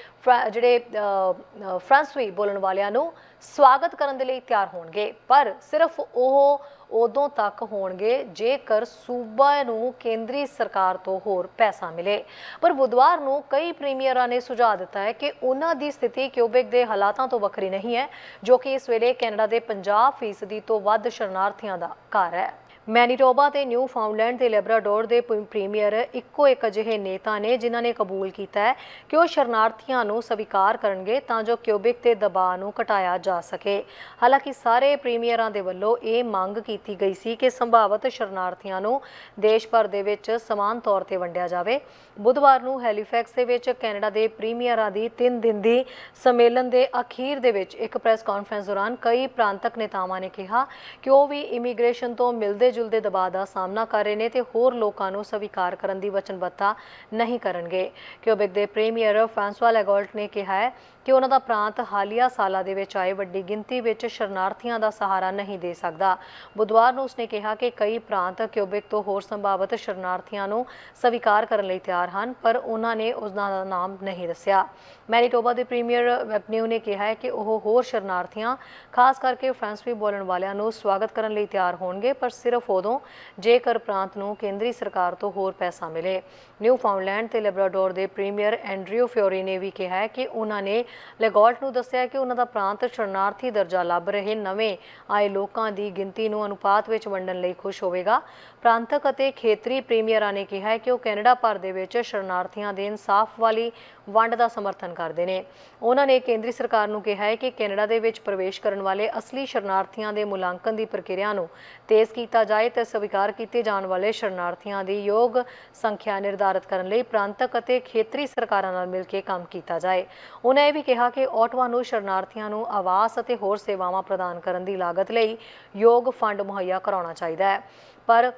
ਜਿਹੜੇ ਅ, ਬੋਲਣ ਵਾਲਿਆਂ ਨੂੰ ਸਵਾਗਤ ਕਰਨ ਦੇ ਲਈ ਤਿਆਰ ਹੋਣਗੇ। ਪਰ ਸਿਰਫ ਉਹ ਉਦੋਂ ਤੱਕ ਹੋਣਗੇ ਜੇਕਰ ਸੂਬਾ ਨੂੰ ਕੇਂਦਰੀ ਸਰਕਾਰ ਤੋਂ ਹੋਰ ਪੈਸਾ ਮਿਲੇ। ਪਰ ਬੁੱਧਵਾਰ ਨੂੰ ਕਈ ਪ੍ਰੀਮੀਅਰਾਂ ਨੇ ਸੁਝਾਅ ਦਿੱਤਾ ਹੈ ਕਿ ਉਹਨਾਂ ਦੀ ਸਥਿਤੀ ਕਿਊਬਿਕ ਦੇ ਹਾਲਾਤਾਂ ਤੋਂ ਵੱਖਰੀ ਨਹੀਂ ਹੈ, ਜੋ ਕਿ ਇਸ ਵੇਲੇ ਕੈਨੇਡਾ ਦੇ 50% ਤੋਂ ਵੱਧ ਸ਼ਰਨਾਰਥੀਆਂ ਦਾ ਘਰ ਹੈ। ਮੈਨੀਟੋਬਾ ਤੇ ਨਿਊ ਫਾਊਂਡਲੈਂਡ ਤੇ ਲੈਬਰਾਡੋਰ ਦੇ ਪ੍ਰੀਮੀਅਰ ਇੱਕੋ ਇੱਕ ਅਜਿਹੇ ਨੇਤਾ ਨੇ ਜਿਨ੍ਹਾਂ ਨੇ ਕਬੂਲ ਕੀਤਾ ਹੈ ਕਿ ਉਹ ਸ਼ਰਨਾਰਥੀਆਂ ਨੂੰ ਸਵੀਕਾਰ ਕਰਨਗੇ ਤਾਂ ਜੋ ਕਿਊਬਿਕ ਤੇ ਦਬਾਅ ਨੂੰ ਘਟਾਇਆ ਜਾ ਸਕੇ। ਹਾਲਾਂਕਿ ਸਾਰੇ ਪ੍ਰੀਮੀਅਰਾਂ ਦੇ ਵੱਲੋਂ ਇਹ ਮੰਗ ਕੀਤੀ ਗਈ ਸੀ ਕਿ ਸੰਭਾਵਤ ਸ਼ਰਨਾਰਥੀਆਂ ਨੂੰ ਦੇਸ਼ ਭਰ ਦੇ ਵਿੱਚ ਸਮਾਨ ਤੌਰ ਤੇ ਵੰਡਿਆ ਜਾਵੇ। ਬੁੱਧਵਾਰ ਨੂੰ ਹੈਲੀਫੈਕਸ ਦੇ ਵਿੱਚ ਕੈਨੇਡਾ ਦੇ ਪ੍ਰੀਮੀਅਰਾਂ ਦੀ 3 ਦਿਨ ਦੀ ਸੰਮੇਲਨ ਦੇ ਅਖੀਰ ਦੇ ਵਿੱਚ ਇੱਕ ਪ੍ਰੈਸ ਕਾਨਫਰੰਸ ਦੌਰਾਨ ਕਈ ਪ੍ਰਾਂਤਕ ਨੇਤਾਵਾਂ ਨੇ ਕਿਹਾ ਕਿ ਉਹ ਵੀ ਇਮੀਗ੍ਰੇਸ਼ਨ ਤੋਂ ਮਿਲਦੇ ਜੁਲਦੇ ਦਬਾਅ ਦਾ ਸਾਹਮਣਾ ਕਰ ਰਹੇ ਨੇ ਤੇ ਹੋਰ ਲੋਕਾਂ ਨੂੰ ਸਵੀਕਾਰ ਕਰਨ ਦੀ ਵਚਨਬੱਧਤਾ ਨਹੀਂ ਕਰਨਗੇ। ਕਿਊਬਿਕ ਦੇ ਪ੍ਰੀਮੀਅਰ ਫ੍ਰਾਂਸਵਾ ਲੈਗੋਲਟ ਨੇ ਕਿਹਾ ਹੈ ਕਿ ਉਹਨਾਂ ਦਾ ਪ੍ਰਾਂਤ ਹਾਲੀਆ ਸਾਲਾਂ ਦੇ ਵਿੱਚ ਆਏ ਵੱਡੀ ਗਿਣਤੀ ਵਿੱਚ ਸ਼ਰਨਾਰਥੀਆਂ ਦਾ ਸਹਾਰਾ ਨਹੀਂ ਦੇ ਸਕਦਾ। ਬੁੱਧਵਾਰ ਨੂੰ ਉਸਨੇ ਕਿਹਾ ਕਿ ਕਈ ਪ੍ਰਾਂਤ ਕਿਊਬਿਕ ਤੋਂ ਹੋਰ ਸੰਭਾਵਿਤ ਸ਼ਰਨਾਰਥੀਆਂ ਨੂੰ ਸਵੀਕਾਰ ਕਰਨ ਲਈ ਤਿਆਰ ਹਨ, ਪਰ ਉਹਨਾਂ ਨੇ ਉਸ ਦਾ ਨਾਮ ਨਹੀਂ ਦੱਸਿਆ। ਮੈਨੀਟੋਬਾ ਦੇ ਪ੍ਰੀਮੀਅਰ ਵੈਪਨਿਊ ਨੇ ਕਿਹਾ ਹੈ ਕਿ ਉਹ ਹੋਰ ਸ਼ਰਨਾਰਥੀਆਂ, ਖਾਸ ਕਰਕੇ ਫ੍ਰਾਂਸਵੀ ਬੋਲਣ ਵਾਲਿਆਂ ਨੂੰ ਸਵਾਗਤ ਕਰਨ ਲਈ ਤਿਆਰ ਹੋਣਗੇ, ਪਰ ਸਿਰਫ ਸਿਰਫ ਉਦੋਂ ਜੇਕਰ ਪ੍ਰਾਂਤ ਨੂੰ ਕੇਂਦਰੀ ਸਰਕਾਰ ਤੋਂ ਹੋਰ ਪੈਸਾ ਮਿਲੇ। ਨਿਊ ਫਾਊਂਡਲੈਂਡ ਤੇ ਲੈਬਰਾਡੋਰ ਦੇ ਪ੍ਰੀਮੀਅਰ ਐਂਡਰਿਊ ਫਿਓਰੀ ਨੇ ਵੀ ਕਿਹਾ ਹੈ ਕਿ ਉਹਨਾਂ ਨੇ ਲੈਗੋਲਟ ਨੂੰ ਦੱਸਿਆ ਕਿ ਉਹਨਾਂ ਦਾ ਪ੍ਰਾਂਤ ਸ਼ਰਨਾਰਥੀ ਦਰਜਾ ਲੱਭ ਰਹੇ ਨਵੇਂ ਆਏ ਲੋਕਾਂ ਦੀ ਗਿਣਤੀ ਨੂੰ ਅਨੁਪਾਤ ਵਿੱਚ ਵੰਡਣ ਲਈ ਖੁਸ਼ ਹੋਵੇਗਾ। ਪ੍ਰਾਂਤਕ ਅਤੇ ਖੇਤਰੀ ਪ੍ਰੀਮੀਅਰਾਂ ਨੇ ਕਿਹਾ ਹੈ ਕਿ ਉਹ ਕੈਨੇਡਾ ਭਰ ਦੇ ਵਿੱਚ ਸ਼ਰਨਾਰਥੀਆਂ ਦੇ ਇਨਸਾਫ ਵਾਲੀ ਵੰਡ ਦਾ ਸਮਰਥਨ ਕਰਦੇ ਨੇ। ਉਹਨਾਂ ਨੇ ਕੇਂਦਰੀ ਸਰਕਾਰ ਨੂੰ ਕਿਹਾ ਹੈ ਕਿ ਕੈਨੇਡਾ ਦੇ ਵਿੱਚ ਪ੍ਰਵੇਸ਼ ਕਰਨ ਵਾਲੇ ਅਸਲੀ ਸ਼ਰਨਾਰਥੀਆਂ ਦੇ ਮੁਲਾਂਕਣ ਦੀ ਪ੍ਰਕਿਰਿਆ ਨੂੰ ਤੇਜ਼ ਕੀਤਾ ਜਾਏ ਤੇ ਸਵੀਕਾਰ ਕੀਤੇ ਜਾਣ ਵਾਲੇ ਸ਼ਰਨਾਰਥੀਆਂ ਦੀ ਯੋਗ ਸੰਖਿਆ ਨਿਰਧਾਰਤ ਕਰਨ ਲਈ ਪ੍ਰਾਂਤਕ ਅਤੇ ਖੇਤਰੀ ਸਰਕਾਰਾਂ ਨਾਲ ਮਿਲ ਕੇ ਕੰਮ ਕੀਤਾ ਜਾਏ। ਉਹਨਾਂ ਇਹ ਵੀ ਕਿਹਾ ਕਿ ਆਟਵਾ ਨੂੰ ਸ਼ਰਨਾਰਥੀਆਂ ਨੂੰ ਆਵਾਸ ਅਤੇ ਹੋਰ ਸੇਵਾਵਾਂ ਪ੍ਰਦਾਨ ਕਰਨ ਦੀ ਲਾਗਤ ਲਈ ਯੋਗ ਫੰਡ ਮੁਹੱਈਆ ਕਰਾਉਣਾ ਚਾਹੀਦਾ ਹੈ। ਪਰ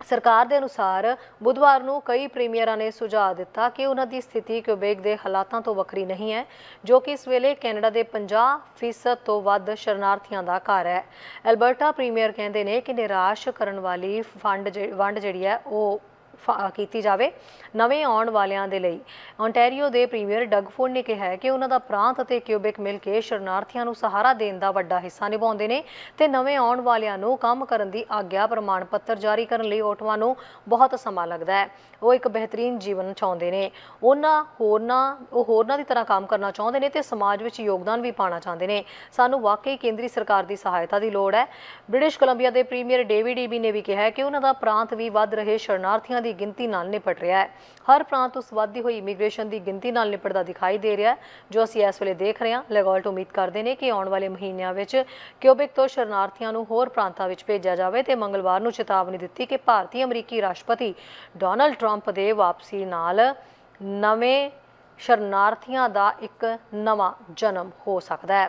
ਸਰਕਾਰ ਦੇ ਅਨੁਸਾਰ ਬੁੱਧਵਾਰ ਨੂੰ ਕਈ ਪ੍ਰੀਮੀਅਰਾਂ ਨੇ ਸੁਝਾਅ ਦਿੱਤਾ ਕਿ ਉਹਨਾਂ ਦੀ ਸਥਿਤੀ ਕਿਊਬੇਕ ਦੇ ਹਾਲਾਤਾਂ ਤੋਂ ਵੱਖਰੀ ਨਹੀਂ ਹੈ, ਜੋ ਕਿ ਇਸ ਵੇਲੇ ਕੈਨੇਡਾ ਦੇ 50% ਤੋਂ ਵੱਧ ਸ਼ਰਨਾਰਥੀਆਂ ਦਾ ਘਰ ਹੈ। ਐਲਬਰਟਾ ਪ੍ਰੀਮੀਅਰ ਕਹਿੰਦੇ ਨੇ ਕਿ ਨਿਰਾਸ਼ ਕਰਨ ਵਾਲੀ ਫੰਡ ਵੰਡ ਜਿਹੜੀ ਹੈ, ਉਹ ਕੀਤੀ ਜਾਵੇ ਨਵੇਂ ਆਉਣ ਵਾਲਿਆਂ ਦੇ ਲਈ। ontario ਦੇ ਪ੍ਰੀਮੀਅਰ ਡਗ ਫੋਰਡ ਨੇ ਕਿਹਾ ਹੈ ਕਿ ਉਹਨਾਂ ਦਾ ਪ੍ਰਾਂਤ ਅਤੇ ਕਿਊਬਿਕ ਮਿਲ ਕੇ ਸ਼ਰਨਾਰਥੀਆਂ ਨੂੰ ਸਹਾਰਾ ਦੇਣ ਦਾ ਵੱਡਾ ਹਿੱਸਾ ਨਿਭਾਉਂਦੇ ਨੇ ਤੇ ਨਵੇਂ ਆਉਣ ਵਾਲਿਆਂ ਨੂੰ ਕੰਮ ਕਰਨ ਦੀ ਆਗਿਆ ਪ੍ਰਮਾਣ ਪੱਤਰ ਜਾਰੀ ਕਰਨ ਲਈ ਓਟਵਾ ਨੂੰ ਬਹੁਤ ਸਮਾਂ ਲੱਗਦਾ ਹੈ। ਉਹ ਇੱਕ ਬਿਹਤਰੀਨ ਜੀਵਨ ਚਾਹੁੰਦੇ ਨੇ। ਉਹਨਾਂ ਹੋਰਨਾਂ, ਉਹ ਹੋਰਨਾਂ ਦੀ ਤਰ੍ਹਾਂ ਕੰਮ ਕਰਨਾ ਚਾਹੁੰਦੇ ਨੇ ਤੇ ਸਮਾਜ ਵਿੱਚ ਯੋਗਦਾਨ ਵੀ ਪਾਉਣਾ ਚਾਹੁੰਦੇ ਨੇ। ਸਾਨੂੰ ਵਾਕਈ ਕੇਂਦਰੀ ਸਰਕਾਰ ਦੀ ਸਹਾਇਤਾ ਦੀ ਲੋੜ ਹੈ। ਬ੍ਰਿਟਿਸ਼ ਕੋਲੰਬੀਆ ਦੇ ਪ੍ਰੀਮੀਅਰ ਡੇਵਿਡ ਈਬੀ ਨੇ ਵੀ ਕਿਹਾ ਹੈ ਕਿ ਉਹਨਾਂ ਦਾ ਪ੍ਰਾਂਤ ਵੀ ਵੱਧ ਰਹੇ ਸ਼ਰਨਾਰਥੀਆਂ ਦੀ ਗਿਣਤੀ ਨਾਲ ਨਿਪਟ ਰਿਹਾ ਹੈ। ਹਰ ਪ੍ਰਾਂਤ ਉਸ ਵੱਧਦੀ ਹੋਈ ਇਮੀਗ੍ਰੇਸ਼ਨ ਦੀ ਗਿਣਤੀ ਨਾਲ ਨਿਪਟਦਾ ਦਿਖਾਈ ਦੇ ਰਿਹਾ ਹੈ, ਜੋ ਅਸੀਂ ਇਸ ਵੇਲੇ ਦੇਖ ਰਹੇ ਹਾਂ। ਲੈਗਾਲਟ ਉਮੀਦ ਕਰਦੇ ਨੇ ਕਿ ਆਉਣ ਵਾਲੇ ਮਹੀਨਿਆਂ ਵਿੱਚ ਕਿਊਬਿਕ ਤੋਂ ਸ਼ਰਨਾਰਥੀਆਂ ਨੂੰ ਹੋਰ ਪ੍ਰਾਂਤਾਂ ਵਿੱਚ ਭੇਜਿਆ ਜਾਵੇ ਤੇ ਮੰਗਲਵਾਰ ਨੂੰ ਚੇਤਾਵਨੀ ਦਿੱਤੀ ਕਿ ਭਾਰਤੀ ਅਮਰੀਕੀ ਰਾਸ਼ਟਰਪਤੀ ਡੋਨਲਡ ਟਰੰਪ ਦੇ ਵਾਪਸੀ ਨਾਲ ਨਵੇਂ ਸ਼ਰਨਾਰਥੀਆਂ ਦਾ ਇੱਕ ਨਵਾਂ ਜਨਮ ਹੋ ਸਕਦਾ ਹੈ।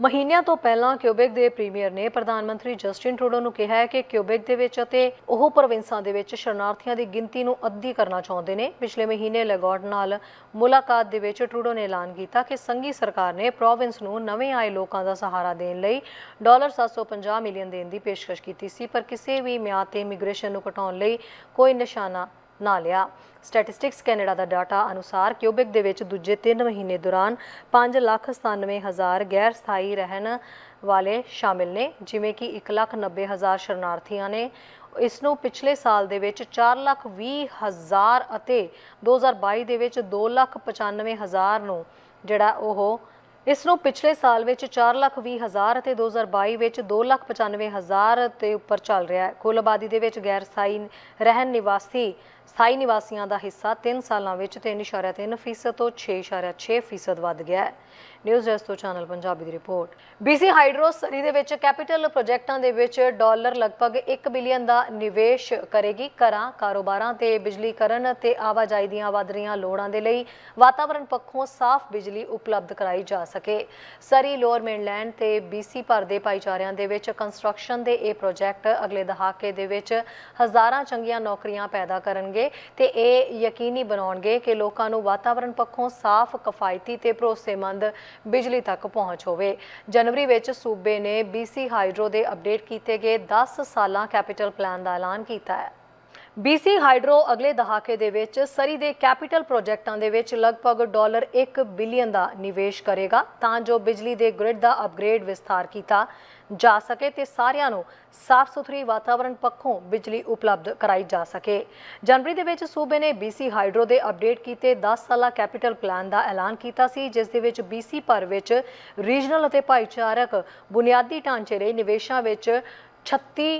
ਮਹੀਨਿਆਂ ਤੋਂ ਪਹਿਲਾਂ ਕਿਊਬਿਕ ਦੇ ਪ੍ਰੀਮੀਅਰ ਨੇ ਪ੍ਰਧਾਨ ਮੰਤਰੀ ਜਸਟਿਨ ਟਰੂਡੋ ਨੂੰ ਕਿਹਾ ਹੈ ਕਿ ਕਿਊਬਿਕ ਦੇ ਵਿੱਚ ਅਤੇ ਉਹ ਪ੍ਰੋਵਿੰਸਾਂ ਦੇ ਵਿੱਚ ਸ਼ਰਨਾਰਥੀਆਂ ਦੀ ਗਿਣਤੀ ਨੂੰ ਅੱਧੀ ਕਰਨਾ ਚਾਹੁੰਦੇ ਨੇ। ਪਿਛਲੇ ਮਹੀਨੇ ਲੈਗਾਰਡ ਨਾਲ ਮੁਲਾਕਾਤ ਦੇ ਵਿੱਚ ਟਰੂਡੋ ਨੇ ਐਲਾਨ ਕੀਤਾ ਕਿ ਸੰਘੀ ਸਰਕਾਰ ਨੇ ਪ੍ਰੋਵਿੰਸ ਨੂੰ ਨਵੇਂ ਆਏ ਲੋਕਾਂ ਦਾ ਸਹਾਰਾ ਦੇਣ ਲਈ ਡਾਲਰ 750 ਮਿਲੀਅਨ ਦੇਣ ਦੀ ਪੇਸ਼ਕਸ਼ ਕੀਤੀ ਸੀ, ਪਰ ਕਿਸੇ ਵੀ ਮਿਆਦ ਤੇ ਇਮੀਗ੍ਰੇਸ਼ਨ ਨੂੰ ਘਟਾਉਣ ਲਈ ਕੋਈ ਨਿਸ਼ਾਨਾ ਨਾ ਲਿਆ। ਸਟੈਟਿਸਟਿਕਸ ਕੈਨੇਡਾ ਦਾ ਡਾਟਾ ਅਨੁਸਾਰ ਕਿਊਬਿਕ ਦੇ ਵਿੱਚ ਦੂਜੇ 3 ਮਹੀਨੇ ਦੌਰਾਨ 597000 ਗੈਰ ਸਥਾਈ ਰਹਿਣ ਵਾਲੇ ਸ਼ਾਮਿਲ ਨੇ, ਜਿਵੇਂ ਕਿ 190000 ਸ਼ਰਨਾਰਥੀਆਂ ਨੇ। ਇਸ ਨੂੰ ਪਿਛਲੇ ਸਾਲ ਦੇ ਵਿੱਚ 420000 ਅਤੇ 2022 ਦੇ ਵਿੱਚ 295000 ਨੂੰ ਜਿਹੜਾ ਉਹ ਇਸ ਨੂੰ ਪਿਛਲੇ ਸਾਲ ਵਿੱਚ 420000 ਅਤੇ 2022 ਵਿੱਚ 295000 ਤੇ ਉੱਪਰ ਚੱਲ ਰਿਹਾ ਹੈ। ਕੁੱਲ ਆਬਾਦੀ ਦੇ ਵਿੱਚ ਗੈਰ ਸਥਾਈ ਰਹਿਣ ਨਿਵਾਸੀ, ਸਥਾਈ ਨਿਵਾਸੀਆਂ ਦਾ ਹਿੱਸਾ 3 ਸਾਲਾਂ ਵਿੱਚ 3.3% ਤੋਂ 6.6% ਵੱਧ ਗਿਆ ਹੈ। ਨਿਊਜ਼ ਡੈਸਕ ਤੋਂ ਚੈਨਲ ਪੰਜਾਬੀ ਦੀ ਰਿਪੋਰਟ। BC ਹਾਈਡਰੋ ਸਰੀ ਦੇ ਵਿੱਚ ਕੈਪੀਟਲ ਪ੍ਰੋਜੈਕਟਾਂ ਦੇ ਵਿੱਚ ਡਾਲਰ ਲਗਭਗ 1 ਬਿਲੀਅਨ ਦਾ ਨਿਵੇਸ਼ ਕਰੇਗੀ। ਘਰਾਂ, ਕਾਰੋਬਾਰਾਂ ਤੇ ਬਿਜਲੀਕਰਨ ਤੇ ਆਵਾਜਾਈ ਦੀਆਂ ਵਧ ਰਹੀਆਂ ਲੋੜਾਂ ਦੇ ਲਈ ਵਾਤਾਵਰਣ ਪੱਖੋਂ ਸਾਫ਼ ਬਿਜਲੀ ਉਪਲਬਧ ਕਰਾਈ ਜਾ ਸਕੇ। ਸਰੀ, ਲੋਅਰ ਮੇਨਲੈਂਡ ਤੇ BC ਭਰ ਦੇ ਭਾਈਚਾਰਿਆਂ ਦੇ ਵਿੱਚ ਕੰਸਟਰਕਸ਼ਨ ਦੇ ਇਹ ਪ੍ਰੋਜੈਕਟ ਅਗਲੇ ਦਹਾਕੇ ਦੇ ਵਿੱਚ ਹਜ਼ਾਰਾਂ ਚੰਗੀਆਂ ਨੌਕਰੀਆਂ ਪੈਦਾ ਕਰਨਗੇ ਤੇ ਇਹ ਯਕੀਨੀ ਬਣਾਉਣਗੇ ਕਿ ਲੋਕਾਂ ਨੂੰ ਵਾਤਾਵਰਣ ਪੱਖੋਂ ਸਾਫ਼, ਕਿਫਾਇਤੀ ਤੇ ਭਰੋਸੇਮੰਦ ਬਿਜਲੀ ਤੱਕ ਪਹੁੰਚ ਹੋਵੇ। ਜਨਵਰੀ ਵਿੱਚ ਸੂਬੇ ਨੇ BC ਹਾਈਡਰੋ ਦੇ ਅਪਡੇਟ ਕੀਤੇ ਗਏ 10 ਸਾਲਾਂ ਕੈਪੀਟਲ ਪਲਾਨ ਦਾ ਐਲਾਨ ਕੀਤਾ ਹੈ। BC ਹਾਈਡਰੋ ਅਗਲੇ ਦਹਾਕੇ ਦੇ ਵਿੱਚ ਸਰੀ ਦੇ ਕੈਪੀਟਲ ਪ੍ਰੋਜੈਕਟਾਂ ਦੇ ਵਿੱਚ ਲਗਭਗ ਡਾਲਰ 1 ਬਿਲੀਅਨ ਦਾ ਨਿਵੇਸ਼ ਕਰੇਗਾ, ਤਾਂ ਜੋ ਬਿਜਲੀ ਦੇ ਗ੍ਰਿਡ ਦਾ ਅਪਗ੍ਰੇਡ ਵਿਸਥਾਰ ਕੀਤਾ। ਜਾ ਸਕੇ ਤੇ ਸਾਰਿਆਂ ਨੂੰ ਸਾਫ਼ ਸੁਥਰੀ ਵਾਤਾਵਰਣ ਪੱਖੋਂ ਬਿਜਲੀ ਉਪਲਬਧ ਕਰਾਈ ਜਾ ਸਕੇ। ਜਨਵਰੀ ਦੇ ਵਿੱਚ ਸੂਬੇ ਨੇ BC ਹਾਈਡਰੋ ਦੇ ਅਪਡੇਟ ਕੀਤੇ 10 ਸਾਲਾ ਕੈਪੀਟਲ ਪਲਾਨ ਦਾ ਐਲਾਨ ਕੀਤਾ ਸੀ, ਜਿਸ ਦੇ ਵਿੱਚ BC ਭਰ ਵਿੱਚ ਰੀਜਨਲ ਅਤੇ ਭਾਈਚਾਰਕ ਬੁਨਿਆਦੀ ਢਾਂਚੇ ਲਈ ਨਿਵੇਸ਼ਾਂ ਵਿੱਚ 36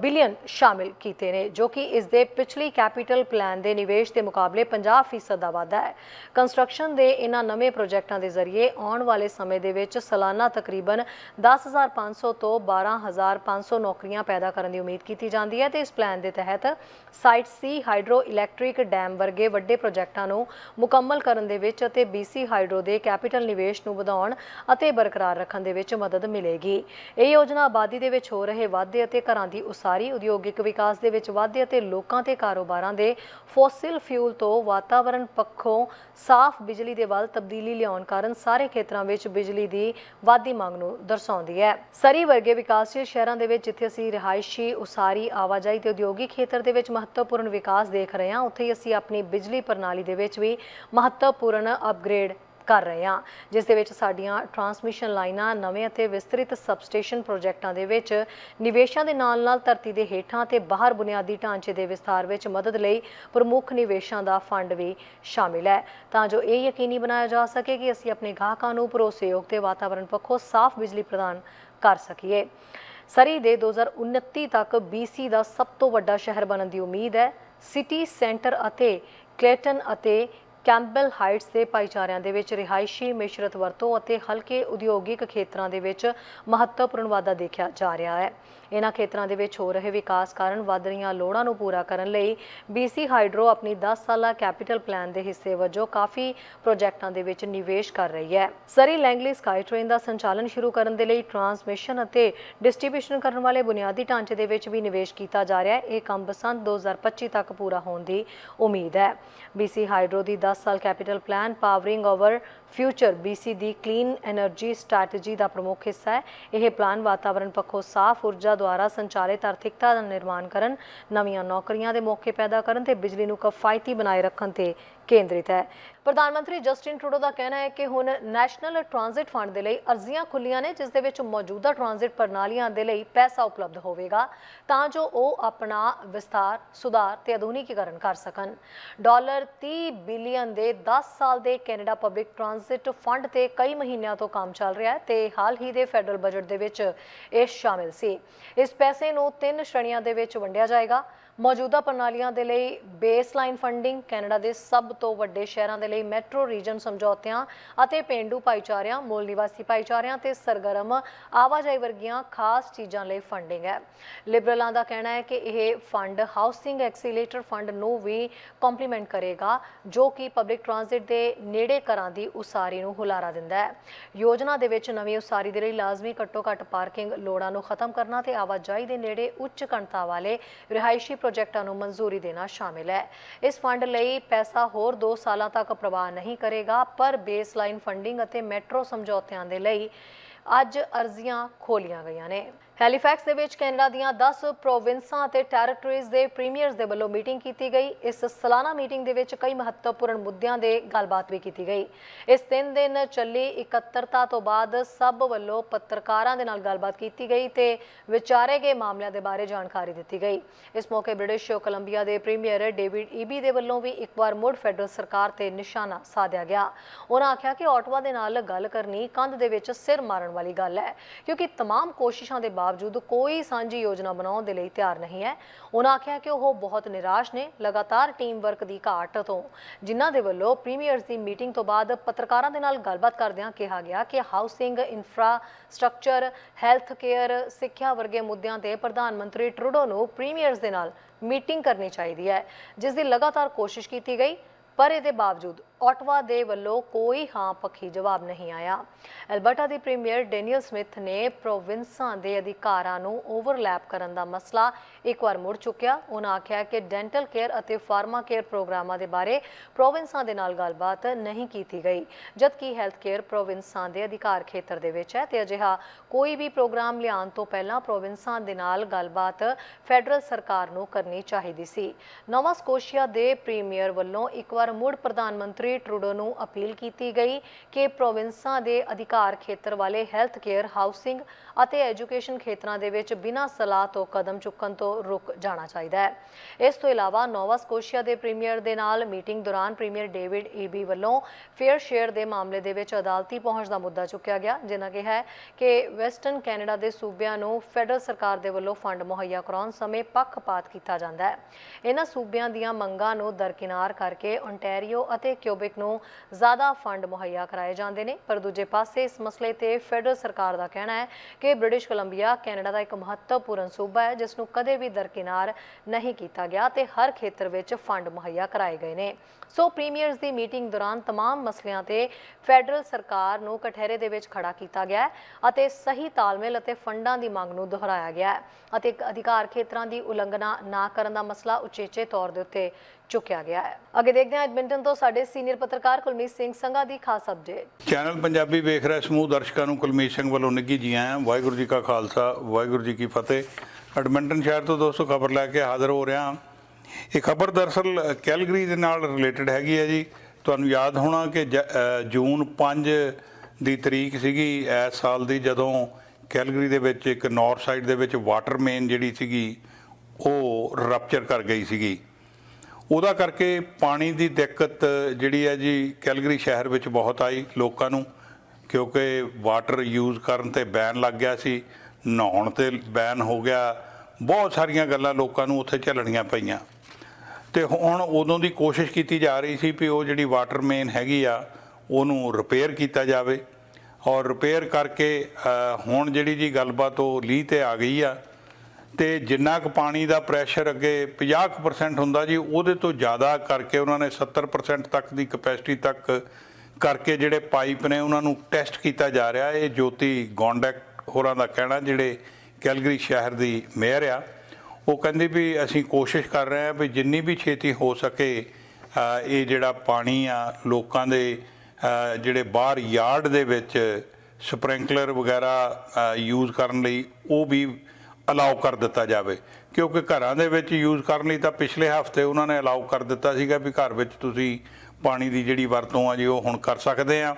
ਬਿਲੀਅਨ ਸ਼ਾਮਿਲ ਕੀਤੇ ਨੇ, ਜੋ ਕਿ ਇਸ ਦੇ ਪਿਛਲੀ ਕੈਪੀਟਲ ਪਲਾਨ ਦੇ ਨਿਵੇਸ਼ ਦੇ ਮੁਕਾਬਲੇ 50% ਦਾ ਵਾਧਾ ਹੈ। ਕੰਸਟਰਕਸ਼ਨ ਦੇ ਇਹਨਾਂ ਨਵੇਂ ਪ੍ਰੋਜੈਕਟਾਂ ਦੇ ਜ਼ਰੀਏ ਆਉਣ ਵਾਲੇ ਸਮੇਂ ਦੇ ਵਿੱਚ ਸਾਲਾਨਾ ਤਕਰੀਬਨ 10500 ਤੋਂ 12500 ਨੌਕਰੀਆਂ ਪੈਦਾ ਕਰਨ ਦੀ ਉਮੀਦ ਕੀਤੀ ਜਾਂਦੀ ਹੈ ਤੇ ਇਸ ਪਲਾਨ ਦੇ ਤਹਿਤ site C hydro electric dam ਵਰਗੇ ਵੱਡੇ ਪ੍ਰੋਜੈਕਟਾਂ ਨੂੰ ਮੁਕੰਮਲ ਕਰਨ ਦੇ ਵਿੱਚ ਅਤੇ BC ਹਾਈਡਰੋ ਦੇ ਕੈਪੀਟਲ ਨਿਵੇਸ਼ ਨੂੰ ਵਧਾਉਣ ਅਤੇ ਬਰਕਰਾਰ ਰੱਖਣ ਦੇ ਵਿੱਚ ਮਦਦ ਮਿਲੇਗੀ। ਇਹ ਯੋਜਨਾ ਆਬਾਦੀ ਦੇ ਵਿੱਚ ਹੋ ਰਹੇ ਵਾਧੇ ਅਤੇ ਘਰਾਂ ਦੀ ਉਸਾਰੀ ਉਦਯੋਗਿਕ ਵਿਕਾਸ ਦੇ ਵਿੱਚ ਵਾਧੇ ਅਤੇ ਲੋਕਾਂ ਤੇ ਕਾਰੋਬਾਰਾਂ ਦੇ ਫੋਸਿਲ ਫਿਊਲ ਤੋਂ ਵਾਤਾਵਰਣ ਪੱਖੋਂ ਸਾਫ਼ ਬਿਜਲੀ ਦੇ ਵੱਲ ਤਬਦੀਲੀ ਲਿਆਉਣ ਕਾਰਨ ਸਾਰੇ ਖੇਤਰਾਂ ਵਿੱਚ ਬਿਜਲੀ ਦੀ ਵਾਧੀ ਮੰਗ ਨੂੰ ਦਰਸਾਉਂਦੀ ਹੈ। ਸਰੀ ਵਰਗੇ ਵਿਕਾਸਸ਼ੀਲ ਸ਼ਹਿਰਾਂ ਦੇ ਵਿੱਚ ਜਿੱਥੇ ਅਸੀਂ ਰਿਹਾਇਸ਼ੀ ਉਸਾਰੀ, ਆਵਾਜਾਈ ਤੇ ਉਦਯੋਗਿਕ ਖੇਤਰ ਦੇ ਵਿੱਚ ਮਹੱਤਵਪੂਰਨ ਵਿਕਾਸ ਦੇਖ ਰਹੇ ਹਾਂ, ਉੱਥੇ ਹੀ ਅਸੀਂ ਆਪਣੀ ਬਿਜਲੀ ਪ੍ਰਣਾਲੀ ਦੇ ਵਿੱਚ ਵੀ ਮਹੱਤਵਪੂਰਨ ਅਪਗ੍ਰੇਡ ਕਰ ਰਹੇ ਹਾਂ, ਜਿਸ ਦੇ ਵਿੱਚ ਸਾਡੀਆਂ ਟਰਾਂਸਮਿਸ਼ਨ ਲਾਈਨਾਂ ਨਵੇਂ ਅਤੇ ਵਿਸਤ੍ਰਿਤ ਸਬਸਟੇਸ਼ਨ ਪ੍ਰੋਜੈਕਟਾਂ ਦੇ ਵਿੱਚ ਨਿਵੇਸ਼ਾਂ ਦੇ ਨਾਲ-ਨਾਲ ਧਰਤੀ ਦੇ ਹੇਠਾਂ ਤੇ ਬਾਹਰ ਬੁਨਿਆਦੀ ਢਾਂਚੇ ਦੇ ਵਿਸਥਾਰ ਵਿੱਚ ਮਦਦ ਲਈ ਪ੍ਰਮੁੱਖ ਨਿਵੇਸ਼ਾਂ ਦਾ ਫੰਡ ਵੀ ਸ਼ਾਮਿਲ ਹੈ। ਤਾਂ ਜੋ ਇਹ ਯਕੀਨੀ ਬਣਾਇਆ ਜਾ ਸਕੇ ਕਿ ਅਸੀਂ ਆਪਣੇ ਗਾਹਕਾਂ ਨੂੰ ਭਰੋਸੇਯੋਗ ਤੇ ਵਾਤਾਵਰਣ ਪੱਖੋਂ ਸਾਫ਼ ਬਿਜਲੀ ਪ੍ਰਦਾਨ ਕਰ ਸਕੀਏ। ਸਰੀ ਦੇ 2029 ਤੱਕ BC ਦਾ ਸਭ ਤੋਂ ਵੱਡਾ ਸ਼ਹਿਰ ਬਣਨ ਦੀ ਉਮੀਦ ਹੈ। ਸਿਟੀ ਸੈਂਟਰ ਅਤੇ ਕਲੇਟਨ ਅਤੇ ਕੈਂਪਬੈਲ ਹਾਈਟਸ ਦੇ ਭਾਈਚਾਰਿਆਂ ਦੇ ਵਿੱਚ ਰਿਹਾਇਸ਼ੀ ਮਿਸ਼ਰਤ ਵਰਤੋਂ ਅਤੇ ਹਲਕੇ ਉਦਯੋਗਿਕ ਖੇਤਰਾਂ ਦੇ ਵਿੱਚ ਮਹੱਤਵਪੂਰਨ ਵਾਧਾ ਦੇਖਿਆ ਜਾ ਰਿਹਾ ਹੈ। ਇਹਨਾਂ ਖੇਤਰਾਂ ਦੇ ਵਿੱਚ ਹੋ ਰਹੇ ਵਿਕਾਸ ਕਾਰਨ ਵੱਧ ਰਹੀਆਂ ਲੋੜਾਂ ਨੂੰ ਪੂਰਾ ਕਰਨ ਲਈ BC ਹਾਈਡਰੋ ਆਪਣੀ 10 ਸਾਲਾ ਕੈਪੀਟਲ ਪਲਾਨ ਦੇ ਹਿੱਸੇ ਵਜੋਂ ਕਾਫੀ ਪ੍ਰੋਜੈਕਟਾਂ ਦੇ ਵਿੱਚ ਨਿਵੇਸ਼ ਕਰ ਰਹੀ ਹੈ। ਸਰੀ ਲੈਂਗਲੀ ਸਕਾਈ ਟ੍ਰੇਨ ਦਾ ਸੰਚਾਲਨ ਸ਼ੁਰੂ ਕਰਨ ਦੇ ਲਈ ਟਰਾਂਸਮਿਸ਼ਨ ਅਤੇ ਡਿਸਟ੍ਰੀਬਿਊਸ਼ਨ ਕਰਨ ਵਾਲੇ ਬੁਨਿਆਦੀ ਢਾਂਚੇ ਦੇ ਵਿੱਚ ਵੀ ਨਿਵੇਸ਼ ਕੀਤਾ ਜਾ ਰਿਹਾ ਹੈ। ਇਹ ਕੰਮ ਬਸੰਤ 2025 ਤੱਕ ਪੂਰਾ ਹੋਣ ਦੀ ਉਮੀਦ ਹੈ। BC ਹਾਈਡਰੋ ਦੀ 10 ਸਾਲ capital plan powering our future BC ਦੀ ਕਲੀਨ એનર્ਜੀ ਸਟ੍ਰੈਟਜੀ ਦਾ ਪ੍ਰਮੁੱਖ ਹਿੱਸਾ ਹੈ। ਇਹ ਪਲਾਨ ਵਾਤਾਵਰਣ ਪੱਖੋਂ ਸਾਫ਼ ਊਰਜਾ ਦੁਆਰਾ ਸੰਚਾਲਿਤ ਆਰਥਿਕਤਾ ਦਾ ਨਿਰਮਾਣ ਕਰਨ, ਨਵੀਆਂ ਨੌਕਰੀਆਂ ਦੇ ਮੌਕੇ ਪੈਦਾ ਕਰਨ ਤੇ ਬਿਜਲੀ ਨੂੰ ਕਿਫਾਇਤੀ ਬਣਾਏ ਰੱਖਣ ਤੇ ਕੇਂਦਰਿਤ ਹੈ। ਪ੍ਰਧਾਨ ਮੰਤਰੀ ਜਸਟਿਨ ਟਰੂਡੋ ਦਾ ਕਹਿਣਾ ਹੈ ਕਿ ਹੁਣ ਨੈਸ਼ਨਲ ਟ੍ਰਾਂਜ਼ਿਟ ਫੰਡ ਦੇ ਲਈ ਅਰਜ਼ੀਆਂ ਖੁੱਲੀਆਂ ਨੇ, ਜਿਸ ਦੇ ਵਿੱਚ ਮੌਜੂਦਾ ਟ੍ਰਾਂਜ਼ਿਟ ਪ੍ਰਣਾਲੀਆਂ ਦੇ ਲਈ ਪੈਸਾ ਉਪਲਬਧ ਹੋਵੇਗਾ, ਤਾਂ ਜੋ ਉਹ ਆਪਣਾ ਵਿਸਤਾਰ ਸੁਧਾਰ ਤੇ ਆਧੁਨਿਕੀਕਰਨ ਕਰ ਸਕਣ। ਡਾਲਰ 30 ਬਿਲੀਅਨ ਦੇ 10 ਸਾਲ ਦੇ ਕੈਨੇਡਾ ਪਬਲਿਕ ਟ੍ਰਾਂਜ਼ਿਟ ਫੰਡ ਤੇ ਕਈ ਮਹੀਨਿਆਂ ਤੋਂ ਕੰਮ ਚੱਲ ਰਿਹਾ ਹੈ ਤੇ ਹਾਲ ਹੀ ਦੇ ਫੈਡਰਲ ਬਜਟ ਦੇ ਵਿੱਚ ਇਹ ਸ਼ਾਮਿਲ ਸੀ। ਇਸ ਪੈਸੇ ਨੂੰ ਤਿੰਨ ਸ਼੍ਰੇਣੀਆਂ ਦੇ ਵਿੱਚ ਵੰਡਿਆ ਜਾਏਗਾ। ਮੌਜੂਦਾ ਪ੍ਰਣਾਲੀਆਂ ਦੇ ਲਈ ਬੇਸਲਾਈਨ ਫੰਡਿੰਗ ਕੈਨੇਡਾ ਦੇ ਸਭ ਤੋਂ ਵੱਡੇ ਸ਼ਹਿਰਾਂ ਦੇ ਲਈ ਮੈਟਰੋ ਰੀਜਨ ਸਮਝੌਤਿਆਂ ਅਤੇ ਪਿੰਡੂ ਭਾਈਚਾਰਿਆਂ, ਮੂਲ ਨਿਵਾਸੀ ਭਾਈਚਾਰਿਆਂ ਤੇ ਸਰਗਰਮ ਆਵਾਜਾਈ ਵਰਗੀਆਂ ਖਾਸ ਚੀਜ਼ਾਂ ਲਈ ਫੰਡਿੰਗ ਹੈ। ਲਿਬਰਲਾਂ ਦਾ ਕਹਿਣਾ ਹੈ ਕਿ ਇਹ ਫੰਡ ਹਾਊਸਿੰਗ ਐਕਸੀਲੇਟਰ ਫੰਡ ਨੂੰ ਵੀ ਕੰਪਲੀਮੈਂਟ ਕਰੇਗਾ, ਜੋ ਕਿ ਪਬਲਿਕ ਟ੍ਰਾਂਜ਼ਿਟ ਦੇ ਨੇੜੇ ਘਰਾਂ ਦੀ ਉਸਾਰੀ ਨੂੰ ਹੁਲਾਰਾ ਦਿੰਦਾ ਹੈ। ਯੋਜਨਾ ਦੇ ਵਿੱਚ ਨਵੀਂ ਉਸਾਰੀ ਦੇ ਲਈ ਲਾਜ਼ਮੀ ਘੱਟੋ ਘੱਟ ਪਾਰਕਿੰਗ ਲੋੜਾਂ ਨੂੰ ਖਤਮ ਕਰਨਾ ਤੇ ਆਵਾਜਾਈ ਦੇ ਨੇੜੇ ਉੱਚ ਘਣਤਾ ਵਾਲੇ ਰਿਹਾਇਸ਼ੀ ਪ੍ਰੋਜੈਕਟਾਂ ਨੂੰ ਮਨਜ਼ੂਰੀ ਦੇਣਾ ਸ਼ਾਮਿਲ ਹੈ। ਇਸ ਫੰਡ ਲਈ ਪੈਸਾ ਹੋਰ 2 ਸਾਲਾਂ ਤੱਕ ਪ੍ਰਵਾਹ ਨਹੀਂ ਕਰੇਗਾ, ਪਰ ਬੇਸਲਾਈਨ ਫੰਡਿੰਗ ਅਤੇ ਮੈਟਰੋ ਸਮਝੌਤਿਆਂ ਦੇ ਲਈ ਅੱਜ ਅਰਜ਼ੀਆਂ ਖੋਲੀਆਂ ਗਈਆਂ ਨੇ। ਹੈਲੀਫੈਕਸ ਦੇ ਵਿੱਚ ਕੈਨੇਡਾ ਦੀਆਂ 10 ਪ੍ਰੋਵਿੰਸਾਂ ਅਤੇ ਟੈਰੀਟਰੀਜ਼ ਦੇ ਪ੍ਰੀਮੀਅਰਸ ਦੇ ਵੱਲੋਂ ਮੀਟਿੰਗ ਕੀਤੀ ਗਈ ਇਸ ਸਾਲਾਨਾ ਮੀਟਿੰਗ ਦੇ ਵਿੱਚ ਕਈ ਮਹੱਤਵਪੂਰਨ ਮੁੱਦਿਆਂ ਦੇ ਗੱਲਬਾਤ ਵੀ ਕੀਤੀ ਗਈ ਇਸ ਤਿੰਨ ਦਿਨ ਚੱਲੀ ਇਕੱਤਰਤਾ ਤੋਂ ਬਾਅਦ ਸਭ ਵੱਲੋਂ ਪੱਤਰਕਾਰਾਂ ਦੇ ਨਾਲ ਗੱਲਬਾਤ ਕੀਤੀ ਗਈ ਤੇ ਵਿਚਾਰੇ ਗਏ ਮਾਮਲਿਆਂ ਦੇ ਬਾਰੇ ਜਾਣਕਾਰੀ ਦਿੱਤੀ ਗਈ ਇਸ ਮੌਕੇ ਬ੍ਰਿਟਿਸ਼ ਕੋਲੰਬੀਆ ਦੇ ਪ੍ਰੀਮੀਅਰ ਡੇਵਿਡ ਈਬੀ ਦੇ ਵੱਲੋਂ ਵੀ ਇੱਕ ਵਾਰ ਮੁੜ ਫੈਡਰਲ ਸਰਕਾਰ ਤੇ ਨਿਸ਼ਾਨਾ ਸਾਧਿਆ ਗਿਆ ਉਹਨਾਂ ਆਖਿਆ ਕਿ ਆਟਵਾ ਦੇ ਨਾਲ ਗੱਲ ਕਰਨੀ ਕੰਧ ਦੇ ਵਿੱਚ ਸਿਰ ਮਾਰਨ ਵਾਲੀ ਗੱਲ ਹੈ ਕਿਉਂਕਿ तमाम ਕੋਸ਼ਿਸ਼ਾਂ ਦੇ ਬਾਵਜੂਦ ਕੋਈ ਸਾਂਝੀ ਯੋਜਨਾ ਬਣਾਉਣ ਦੇ ਲਈ ਤਿਆਰ ਨਹੀਂ ਹੈ। ਉਹਨਾਂ ਆਖਿਆ ਕਿ ਉਹ ਬਹੁਤ ਨਿਰਾਸ਼ ਨੇ, ਲਗਾਤਾਰ ਟੀਮ ਵਰਕ ਦੀ ਘਾਟ ਤੋਂ। ਜਿਨ੍ਹਾਂ ਦੇ ਵੱਲੋਂ ਪ੍ਰੀਮੀਅਰਸ ਦੀ ਮੀਟਿੰਗ ਤੋਂ ਬਾਅਦ ਪੱਤਰਕਾਰਾਂ ਦੇ ਨਾਲ ਗੱਲਬਾਤ ਕਰਦਿਆਂ ਕਿਹਾ ਗਿਆ ਕਿ ਹਾਊਸਿੰਗ ਇਨਫਰਾਸਟ੍ਰਕਚਰ, ਹੈਲਥ ਕੇਅਰ, ਸਿੱਖਿਆ ਵਰਗੇ ਮੁੱਦਿਆਂ ਤੇ ਪ੍ਰਧਾਨ ਮੰਤਰੀ ਟਰੂਡੋ ਨੂੰ ਪ੍ਰੀਮੀਅਰਸ ਦੇ ਨਾਲ ਮੀਟਿੰਗ ਕਰਨੀ ਚਾਹੀਦੀ ਹੈ, ਜਿਸ ਦੀ ਲਗਾਤਾਰ ਕੋਸ਼ਿਸ਼ ਕੀਤੀ ਗਈ, ਪਰ ਇਹਦੇ ਬਾਵਜੂਦ ਆਟਵਾ ਦੇ ਵੱਲੋਂ ਕੋਈ ਹਾਂ ਪੱਖੀ ਜਵਾਬ ਨਹੀਂ ਆਇਆ। ਐਲਬਰਟਾ ਦੇ ਪ੍ਰੀਮੀਅਰ ਡੈਨੀਅਲ ਸਮਿਥ ਨੇ ਪ੍ਰੋਵਿੰਸਾਂ ਦੇ ਅਧਿਕਾਰਾਂ ਨੂੰ ਓਵਰਲੈਪ ਕਰਨ ਦਾ ਮਸਲਾ ਇੱਕ ਵਾਰ ਮੁੜ ਚੁੱਕਿਆ। ਉਹਨਾਂ ਆਖਿਆ ਕਿ ਡੈਂਟਲ ਕੇਅਰ ਅਤੇ ਫਾਰਮਾ ਕੇਅਰ ਪ੍ਰੋਗਰਾਮਾਂ ਦੇ ਬਾਰੇ ਪ੍ਰੋਵਿੰਸਾਂ ਦੇ ਨਾਲ ਗੱਲਬਾਤ ਨਹੀਂ ਕੀਤੀ ਗਈ, ਜਦਕਿ ਹੈਲਥ ਕੇਅਰ ਪ੍ਰੋਵਿੰਸਾਂ ਦੇ ਅਧਿਕਾਰ ਖੇਤਰ ਦੇ ਵਿੱਚ ਹੈ ਤੇ ਅਜਿਹਾ ਕੋਈ ਵੀ ਪ੍ਰੋਗਰਾਮ ਲਿਆਉਣ ਤੋਂ ਪਹਿਲਾਂ ਪ੍ਰੋਵਿੰਸਾਂ ਦੇ ਨਾਲ ਗੱਲਬਾਤ ਫੈਡਰਲ ਸਰਕਾਰ ਨੂੰ ਕਰਨੀ ਚਾਹੀਦੀ ਸੀ। ਨਵਾਂ ਸਕੋਸ਼ੀਆ ਦੇ ਪ੍ਰੀਮੀਅਰ ਵੱਲੋਂ ਇੱਕ ਵਾਰ ਮੁੜ ਪ੍ਰਧਾਨ ਮੰਤਰੀ ਟਰੂਡੋ ਨੂੰ ਅਪੀਲ ਕੀਤੀ ਗਈ ਕਿ ਪ੍ਰੋਵਿੰਸਾਂ ਦੇ ਅਧਿਕਾਰ ਖੇਤਰ ਵਾਲੇ ਹੈਲਥ ਕੇਅਰ ਹਾਊਸਿੰਗ ਅਤੇ ਐਜੂਕੇਸ਼ਨ ਖੇਤਰਾਂ ਦੇ ਵਿੱਚ ਬਿਨਾਂ ਸਲਾਹ ਤੋਂ ਕਦਮ ਚੁੱਕਣ ਤੋਂ ਰੁਕ ਜਾਣਾ ਚਾਹੀਦਾ ਹੈ। ਇਸ ਤੋਂ ਇਲਾਵਾ ਨੋਵਾ ਸਕੋਸ਼ੀਆ ਦੇ ਪ੍ਰੀਮੀਅਰ ਦੇ ਨਾਲ ਮੀਟਿੰਗ ਦੌਰਾਨ ਪ੍ਰੀਮੀਅਰ ਡੇਵਿਡ ਈਬੀ ਵੱਲੋਂ ਫੇਅਰ ਸ਼ੇਅਰ ਦੇ ਮਾਮਲੇ ਦੇ ਵਿੱਚ ਅਦਾਲਤੀ ਪਹੁੰਚ ਦਾ ਮੁੱਦਾ ਚੁੱਕਿਆ ਗਿਆ, ਜਿਨ੍ਹਾਂ ਕਿਹਾ ਹੈ ਕਿ ਵੈਸਟਰਨ ਕੈਨੇਡਾ ਦੇ ਸੂਬਿਆਂ ਨੂੰ ਫੈਡਰਲ ਸਰਕਾਰ ਦੇ ਵੱਲੋਂ ਫੰਡ ਮੁਹੱਈਆ ਕਰਾਉਣ ਸਮੇਂ ਪੱਖਪਾਤ ਕੀਤਾ ਜਾਂਦਾ ਹੈ। ਇਹਨਾਂ ਸੂਬਿਆਂ ਦੀਆਂ ਮੰਗਾਂ ਨੂੰ ਦਰਕਿਨਾਰ ਕਰਕੇ ਓਨਟਾਰੀਓ ਅਤੇ ਕਿਊਬਿਕ ਨੂੰ ਜ਼ਿਆਦਾ ਫੰਡ ਮੁਹੱਈਆ ਕਰਾਏ ਜਾਂਦੇ ਨੇ ਪਰ ਦੂਜੇ ਪਾਸੇ ਇਸ ਮਸਲੇ ਤੇ ਫੈਡਰਲ ਸਰਕਾਰ ਦਾ ਕਹਿਣਾ ਹੈ ਕਿ ਬ੍ਰਿਟਿਸ਼ ਕੋਲੰਬੀਆ ਕੈਨੇਡਾ ਦਾ ਇੱਕ ਮਹੱਤਵਪੂਰਨ ਸੂਬਾ ਹੈ ਜਿਸ ਨੂੰ ਕਦੇ ਵੀ ਦਰਕਿਨਾਰ ਨਹੀਂ ਕੀਤਾ ਗਿਆ ਤੇ ਹਰ ਖੇਤਰ ਵਿੱਚ ਫੰਡ ਮੁਹੱਈਆ ਕਰਾਏ ਗਏ ਨੇ ਸੋ ਪ੍ਰੀਮੀਅਰਸ ਦੀ ਮੀਟਿੰਗ ਦੌਰਾਨ तमाम ਮਸਲਿਆਂ ਤੇ ਫੈਡਰਲ ਸਰਕਾਰ ਨੂੰ ਕਠਹਿਰੇ ਦੇ ਵਿੱਚ ਖੜਾ ਕੀਤਾ ਗਿਆ ਹੈ ਅਤੇ ਸਹੀ ਤਾਲਮੇਲ ਅਤੇ ਫੰਡਾਂ ਦੀ ਮੰਗ ਨੂੰ ਦੁਹਰਾਇਆ ਗਿਆ ਹੈ ਅਤੇ ਅਧਿਕਾਰ ਖੇਤਰਾਂ ਦੀ ਉਲੰਘਣਾ ਨਾ ਕਰਨ ਦਾ ਮਸਲਾ ਉਚੇਚੇ ਤੌਰ ਦੇ ਉੱਤੇ ਚੁੱਕਿਆ ਗਿਆ ਹੈ। ਅੱਗੇ ਦੇਖਦੇ ਹਾਂ ਐਡਮਿੰਟਨ ਤੋਂ ਸਾਡੇ ਸੀਨੀਅਰ ਪੱਤਰਕਾਰ ਕੁਲਮੀਤ ਸਿੰਘ ਸੰਘਾ ਦੀ ਖਾਸ ਅਪਡੇਟ ਚੈਨਲ ਪੰਜਾਬੀ ਵੇਖ ਰਹੇ ਸਮੂਹ ਦਰਸ਼ਕਾਂ ਨੂੰ ਕੁਲਮੀਤ ਸਿੰਘ ਵੱਲੋਂ ਨਿੱਘੀ ਜੀ ਆਇਆਂ ਵਾਹਿਗੁਰੂ ਜੀ ਕਾ ਖਾਲਸਾ, ਵਾਹਿਗੁਰੂ ਜੀ ਕੀ ਫਤਿਹ। ਐਡਮਿੰਟਨ ਸ਼ਹਿਰ ਤੋਂ ਦੋਸਤੋ ਖਬਰ ਲੈ ਕੇ ਹਾਜ਼ਰ ਹੋ ਰਿਹਾ ਹਾਂ। ਇਹ ਖਬਰ ਦਰਅਸਲ ਕੈਲਗਰੀ ਦੇ ਨਾਲ ਰਿਲੇਟਡ ਹੈਗੀ ਹੈ ਜੀ। ਤੁਹਾਨੂੰ ਯਾਦ ਹੋਣਾ ਕਿ ਜੂਨ 5 ਦੀ ਤਰੀਕ ਸੀਗੀ। ਇਸ ਸਾਲ ਦੀ ਜਦੋਂ ਕੈਲਗਰੀ ਦੇ ਵਿੱਚ ਇੱਕ ਨਾਰਥ ਸਾਈਡ ਦੇ ਵਿੱਚ ਵਾਟਰ ਮੇਨ ਜਿਹੜੀ ਸੀਗੀ, ਉਹ ਰਪਚਰ ਕਰ ਗਈ ਸੀਗੀ। ਉਹਦਾ ਕਰਕੇ ਪਾਣੀ ਦੀ ਦਿੱਕਤ ਜਿਹੜੀ ਹੈ ਜੀ ਕੈਲਗਰੀ ਸ਼ਹਿਰ ਵਿੱਚ ਬਹੁਤ ਆਈ ਲੋਕਾਂ ਨੂੰ, ਕਿਉਂਕਿ ਵਾਟਰ ਯੂਜ਼ ਕਰਨ ਤੇ ਬੈਨ ਲੱਗ ਗਿਆ ਸੀ, ਨਹਾਉਣ ਤੇ ਬੈਨ ਹੋ ਗਿਆ, ਬਹੁਤ ਸਾਰੀਆਂ ਗੱਲਾਂ ਲੋਕਾਂ ਨੂੰ ਉੱਥੇ ਝੱਲਣੀਆਂ ਪਈਆਂ। ਤੇ ਹੁਣ ਉਦੋਂ ਦੀ ਕੋਸ਼ਿਸ਼ ਕੀਤੀ ਜਾ ਰਹੀ ਸੀ ਵੀ ਉਹ ਜਿਹੜੀ ਵਾਟਰ ਮੇਨ ਹੈਗੀ ਆ, ਉਹਨੂੰ ਰਿਪੇਅਰ ਕੀਤਾ ਜਾਵੇ। ਔਰ ਰਿਪੇਅਰ ਕਰਕੇ ਹੁਣ ਜਿਹੜੀ ਜੀ ਗੱਲਬਾਤ ਉਹ ਲੀਹ ਤੇ ਆ ਗਈ ਆ ਤੇ ਜਿੰਨਾ ਕੁ ਪਾਣੀ ਦਾ ਪ੍ਰੈਸ਼ਰ ਅੱਗੇ 50% ਹੁੰਦਾ ਜੀ, ਉਹਦੇ ਤੋਂ ਜ਼ਿਆਦਾ ਕਰਕੇ ਉਹਨਾਂ ਨੇ 70% ਤੱਕ ਦੀ ਕਪੈਸਿਟੀ ਤੱਕ ਕਰਕੇ ਜਿਹੜੇ ਪਾਈਪ ਨੇ ਉਹਨਾਂ ਨੂੰ ਟੈਸਟ ਕੀਤਾ ਜਾ ਰਿਹਾ। ਇਹ ਜੋਤੀ ਗੌਂਡੈਕ ਹੋਰਾਂ ਦਾ ਕਹਿਣਾ, ਜਿਹੜੇ ਕੈਲਗਰੀ ਸ਼ਹਿਰ ਦੀ ਮੇਅਰ ਆ। ਉਹ ਕਹਿੰਦੇ ਵੀ ਅਸੀਂ ਕੋਸ਼ਿਸ਼ ਕਰ ਰਹੇ ਹਾਂ ਵੀ ਜਿੰਨੀ ਵੀ ਛੇਤੀ ਹੋ ਸਕੇ ਇਹ ਜਿਹੜਾ ਪਾਣੀ ਆ, ਲੋਕਾਂ ਦੇ ਜਿਹੜੇ ਬਾਹਰ ਯਾਰਡ ਦੇ ਵਿੱਚ ਸਪ੍ਰਿੰਕਲਰ ਵਗੈਰਾ ਯੂਜ਼ ਕਰਨ ਲਈ ਉਹ ਵੀ ਅਲਾਉ ਕਰ ਦਿੱਤਾ ਜਾਵੇ। ਕਿਉਂਕਿ ਘਰਾਂ ਦੇ ਵਿੱਚ ਯੂਜ਼ ਕਰਨ ਲਈ ਤਾਂ ਪਿਛਲੇ ਹਫ਼ਤੇ ਉਹਨਾਂ ਨੇ ਅਲਾਉ ਕਰ ਦਿੱਤਾ ਸੀਗਾ ਵੀ ਘਰ ਵਿੱਚ ਤੁਸੀਂ ਪਾਣੀ ਦੀ ਜਿਹੜੀ ਵਰਤੋਂ ਆ ਜੀ ਉਹ ਹੁਣ ਕਰ ਸਕਦੇ ਆ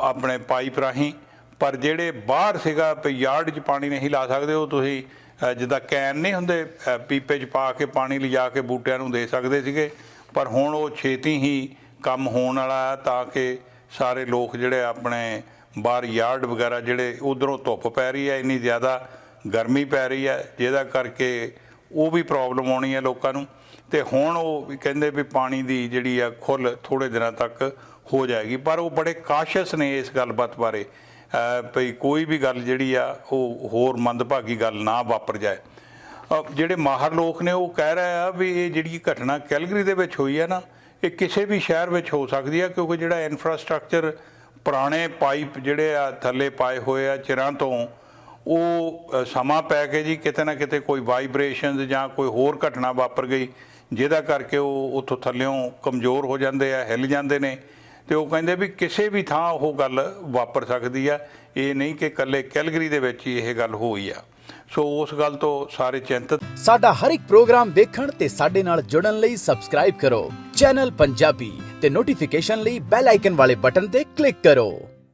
ਆਪਣੇ ਪਾਈਪ ਰਾਹੀਂ। ਪਰ ਜਿਹੜੇ ਬਾਹਰ ਸੀਗਾ ਵੀ ਯਾਰਡ 'ਚ ਪਾਣੀ ਨਹੀਂ ਲਾ ਸਕਦੇ, ਉਹ ਤੁਸੀਂ ਜਿੱਦਾਂ ਕੈਨ ਨਹੀਂ ਹੁੰਦੇ ਪੀਪੇ 'ਚ ਪਾ ਕੇ ਪਾਣੀ ਲਿਜਾ ਕੇ ਬੂਟਿਆਂ ਨੂੰ ਦੇ ਸਕਦੇ ਸੀਗੇ। ਪਰ ਹੁਣ ਉਹ ਛੇਤੀ ਹੀ ਕੰਮ ਹੋਣ ਵਾਲਾ ਹੈ ਤਾਂ ਕਿ ਸਾਰੇ ਲੋਕ ਜਿਹੜੇ ਆਪਣੇ ਬਾਹਰ ਯਾਰਡ ਵਗੈਰਾ ਜਿਹੜੇ ਉਧਰੋਂ ਧੁੱਪ ਪੈ ਰਹੀ ਹੈ, ਇੰਨੀ ਜ਼ਿਆਦਾ ਗਰਮੀ ਪੈ ਰਹੀ ਹੈ, ਜਿਹਦਾ ਕਰਕੇ ਉਹ ਵੀ ਪ੍ਰੋਬਲਮ ਆਉਣੀ ਹੈ ਲੋਕਾਂ ਨੂੰ। ਤੇ ਹੁਣ ਉਹ ਵੀ ਕਹਿੰਦੇ ਵੀ ਪਾਣੀ ਦੀ ਜਿਹੜੀ ਆ ਖੁੱਲ ਥੋੜੇ ਦਿਨਾਂ ਤੱਕ ਹੋ ਜਾਏਗੀ। ਪਰ ਉਹ ਬੜੇ ਕਾਸ਼ਸ ਨੇ ਇਸ ਗੱਲਬਾਤ ਬਾਰੇ। ਅਹ ਭਈ ਕੋਈ ਵੀ ਗੱਲ ਜਿਹੜੀ ਆ, ਉਹ ਹੋਰ ਮੰਦਭਾਗੀ ਗੱਲ ਨਾ ਵਾਪਰ ਜਾਏ। ਜਿਹੜੇ ਮਾਹਰ ਲੋਕ ਨੇ, ਉਹ ਕਹਿ ਰਹੇ ਆ ਵੀ ਇਹ ਜਿਹੜੀ ਘਟਨਾ ਕੈਲਗਰੀ ਦੇ ਵਿੱਚ ਹੋਈ ਹੈ ਨਾ, ਇਹ ਕਿਸੇ ਵੀ ਸ਼ਹਿਰ ਵਿੱਚ ਹੋ ਸਕਦੀ ਹੈ ਕਿਉਂਕਿ ਜਿਹੜਾ ਇਨਫਰਾਸਟ੍ਰਕਚਰ ਪੁਰਾਣੇ ਪਾਈਪ ਜਿਹੜੇ ਆ ਥੱਲੇ ਪਾਏ ਹੋਏ ਆ ਚਿਰਾਂ ਤੋਂ ਉਹ ਸਮਾਂ ਪੈ ਕੇ ਜੀ ਕਿਤੇ ਨਾ ਕਿਤੇ ਕੋਈ ਵਾਈਬ੍ਰੇਸ਼ਨਸ ਜਾਂ ਕੋਈ ਹੋਰ ਘਟਨਾ ਵਾਪਰ ਗਈ, ਜਿਹਦਾ ਕਰਕੇ ਉਹ ਉੱਥੋਂ ਥੱਲਿਓਂ ਕਮਜ਼ੋਰ ਹੋ ਜਾਂਦੇ ਆ, ਹਿੱਲ ਜਾਂਦੇ ਨੇ। ਤੇ ਉਹ ਕਹਿੰਦੇ ਵੀ ਕਿਸੇ ਵੀ ਥਾਂ ਉਹ ਗੱਲ ਵਾਪਰ ਸਕਦੀ ਆ। ਇਹ ਨਹੀਂ ਕਿ ਇਕੱਲੇ ਕੈਲਗਰੀ ਦੇ ਵਿੱਚ ਹੀ ਇਹ ਗੱਲ ਹੋਈ ਆ। ਸੋ ਉਸ ਗੱਲ ਤੋਂ ਸਾਰੇ ਚਿੰਤਤ ਸਾਡਾ ਹਰ ਇੱਕ ਪ੍ਰੋਗਰਾਮ ਦੇਖਣ ਤੇ ਸਾਡੇ ਨਾਲ ਜੁੜਨ ਲਈ ਸਬਸਕ੍ਰਾਈਬ ਕਰੋ। ਚੈਨਲ ਪੰਜਾਬੀ ਤੇ ਨੋਟੀਫਿਕੇਸ਼ਨ ਲਈ ਬੈਲ ਆਈਕਨ ਵਾਲੇ ਬਟਨ ਤੇ ਕਲਿੱਕ ਕਰੋ।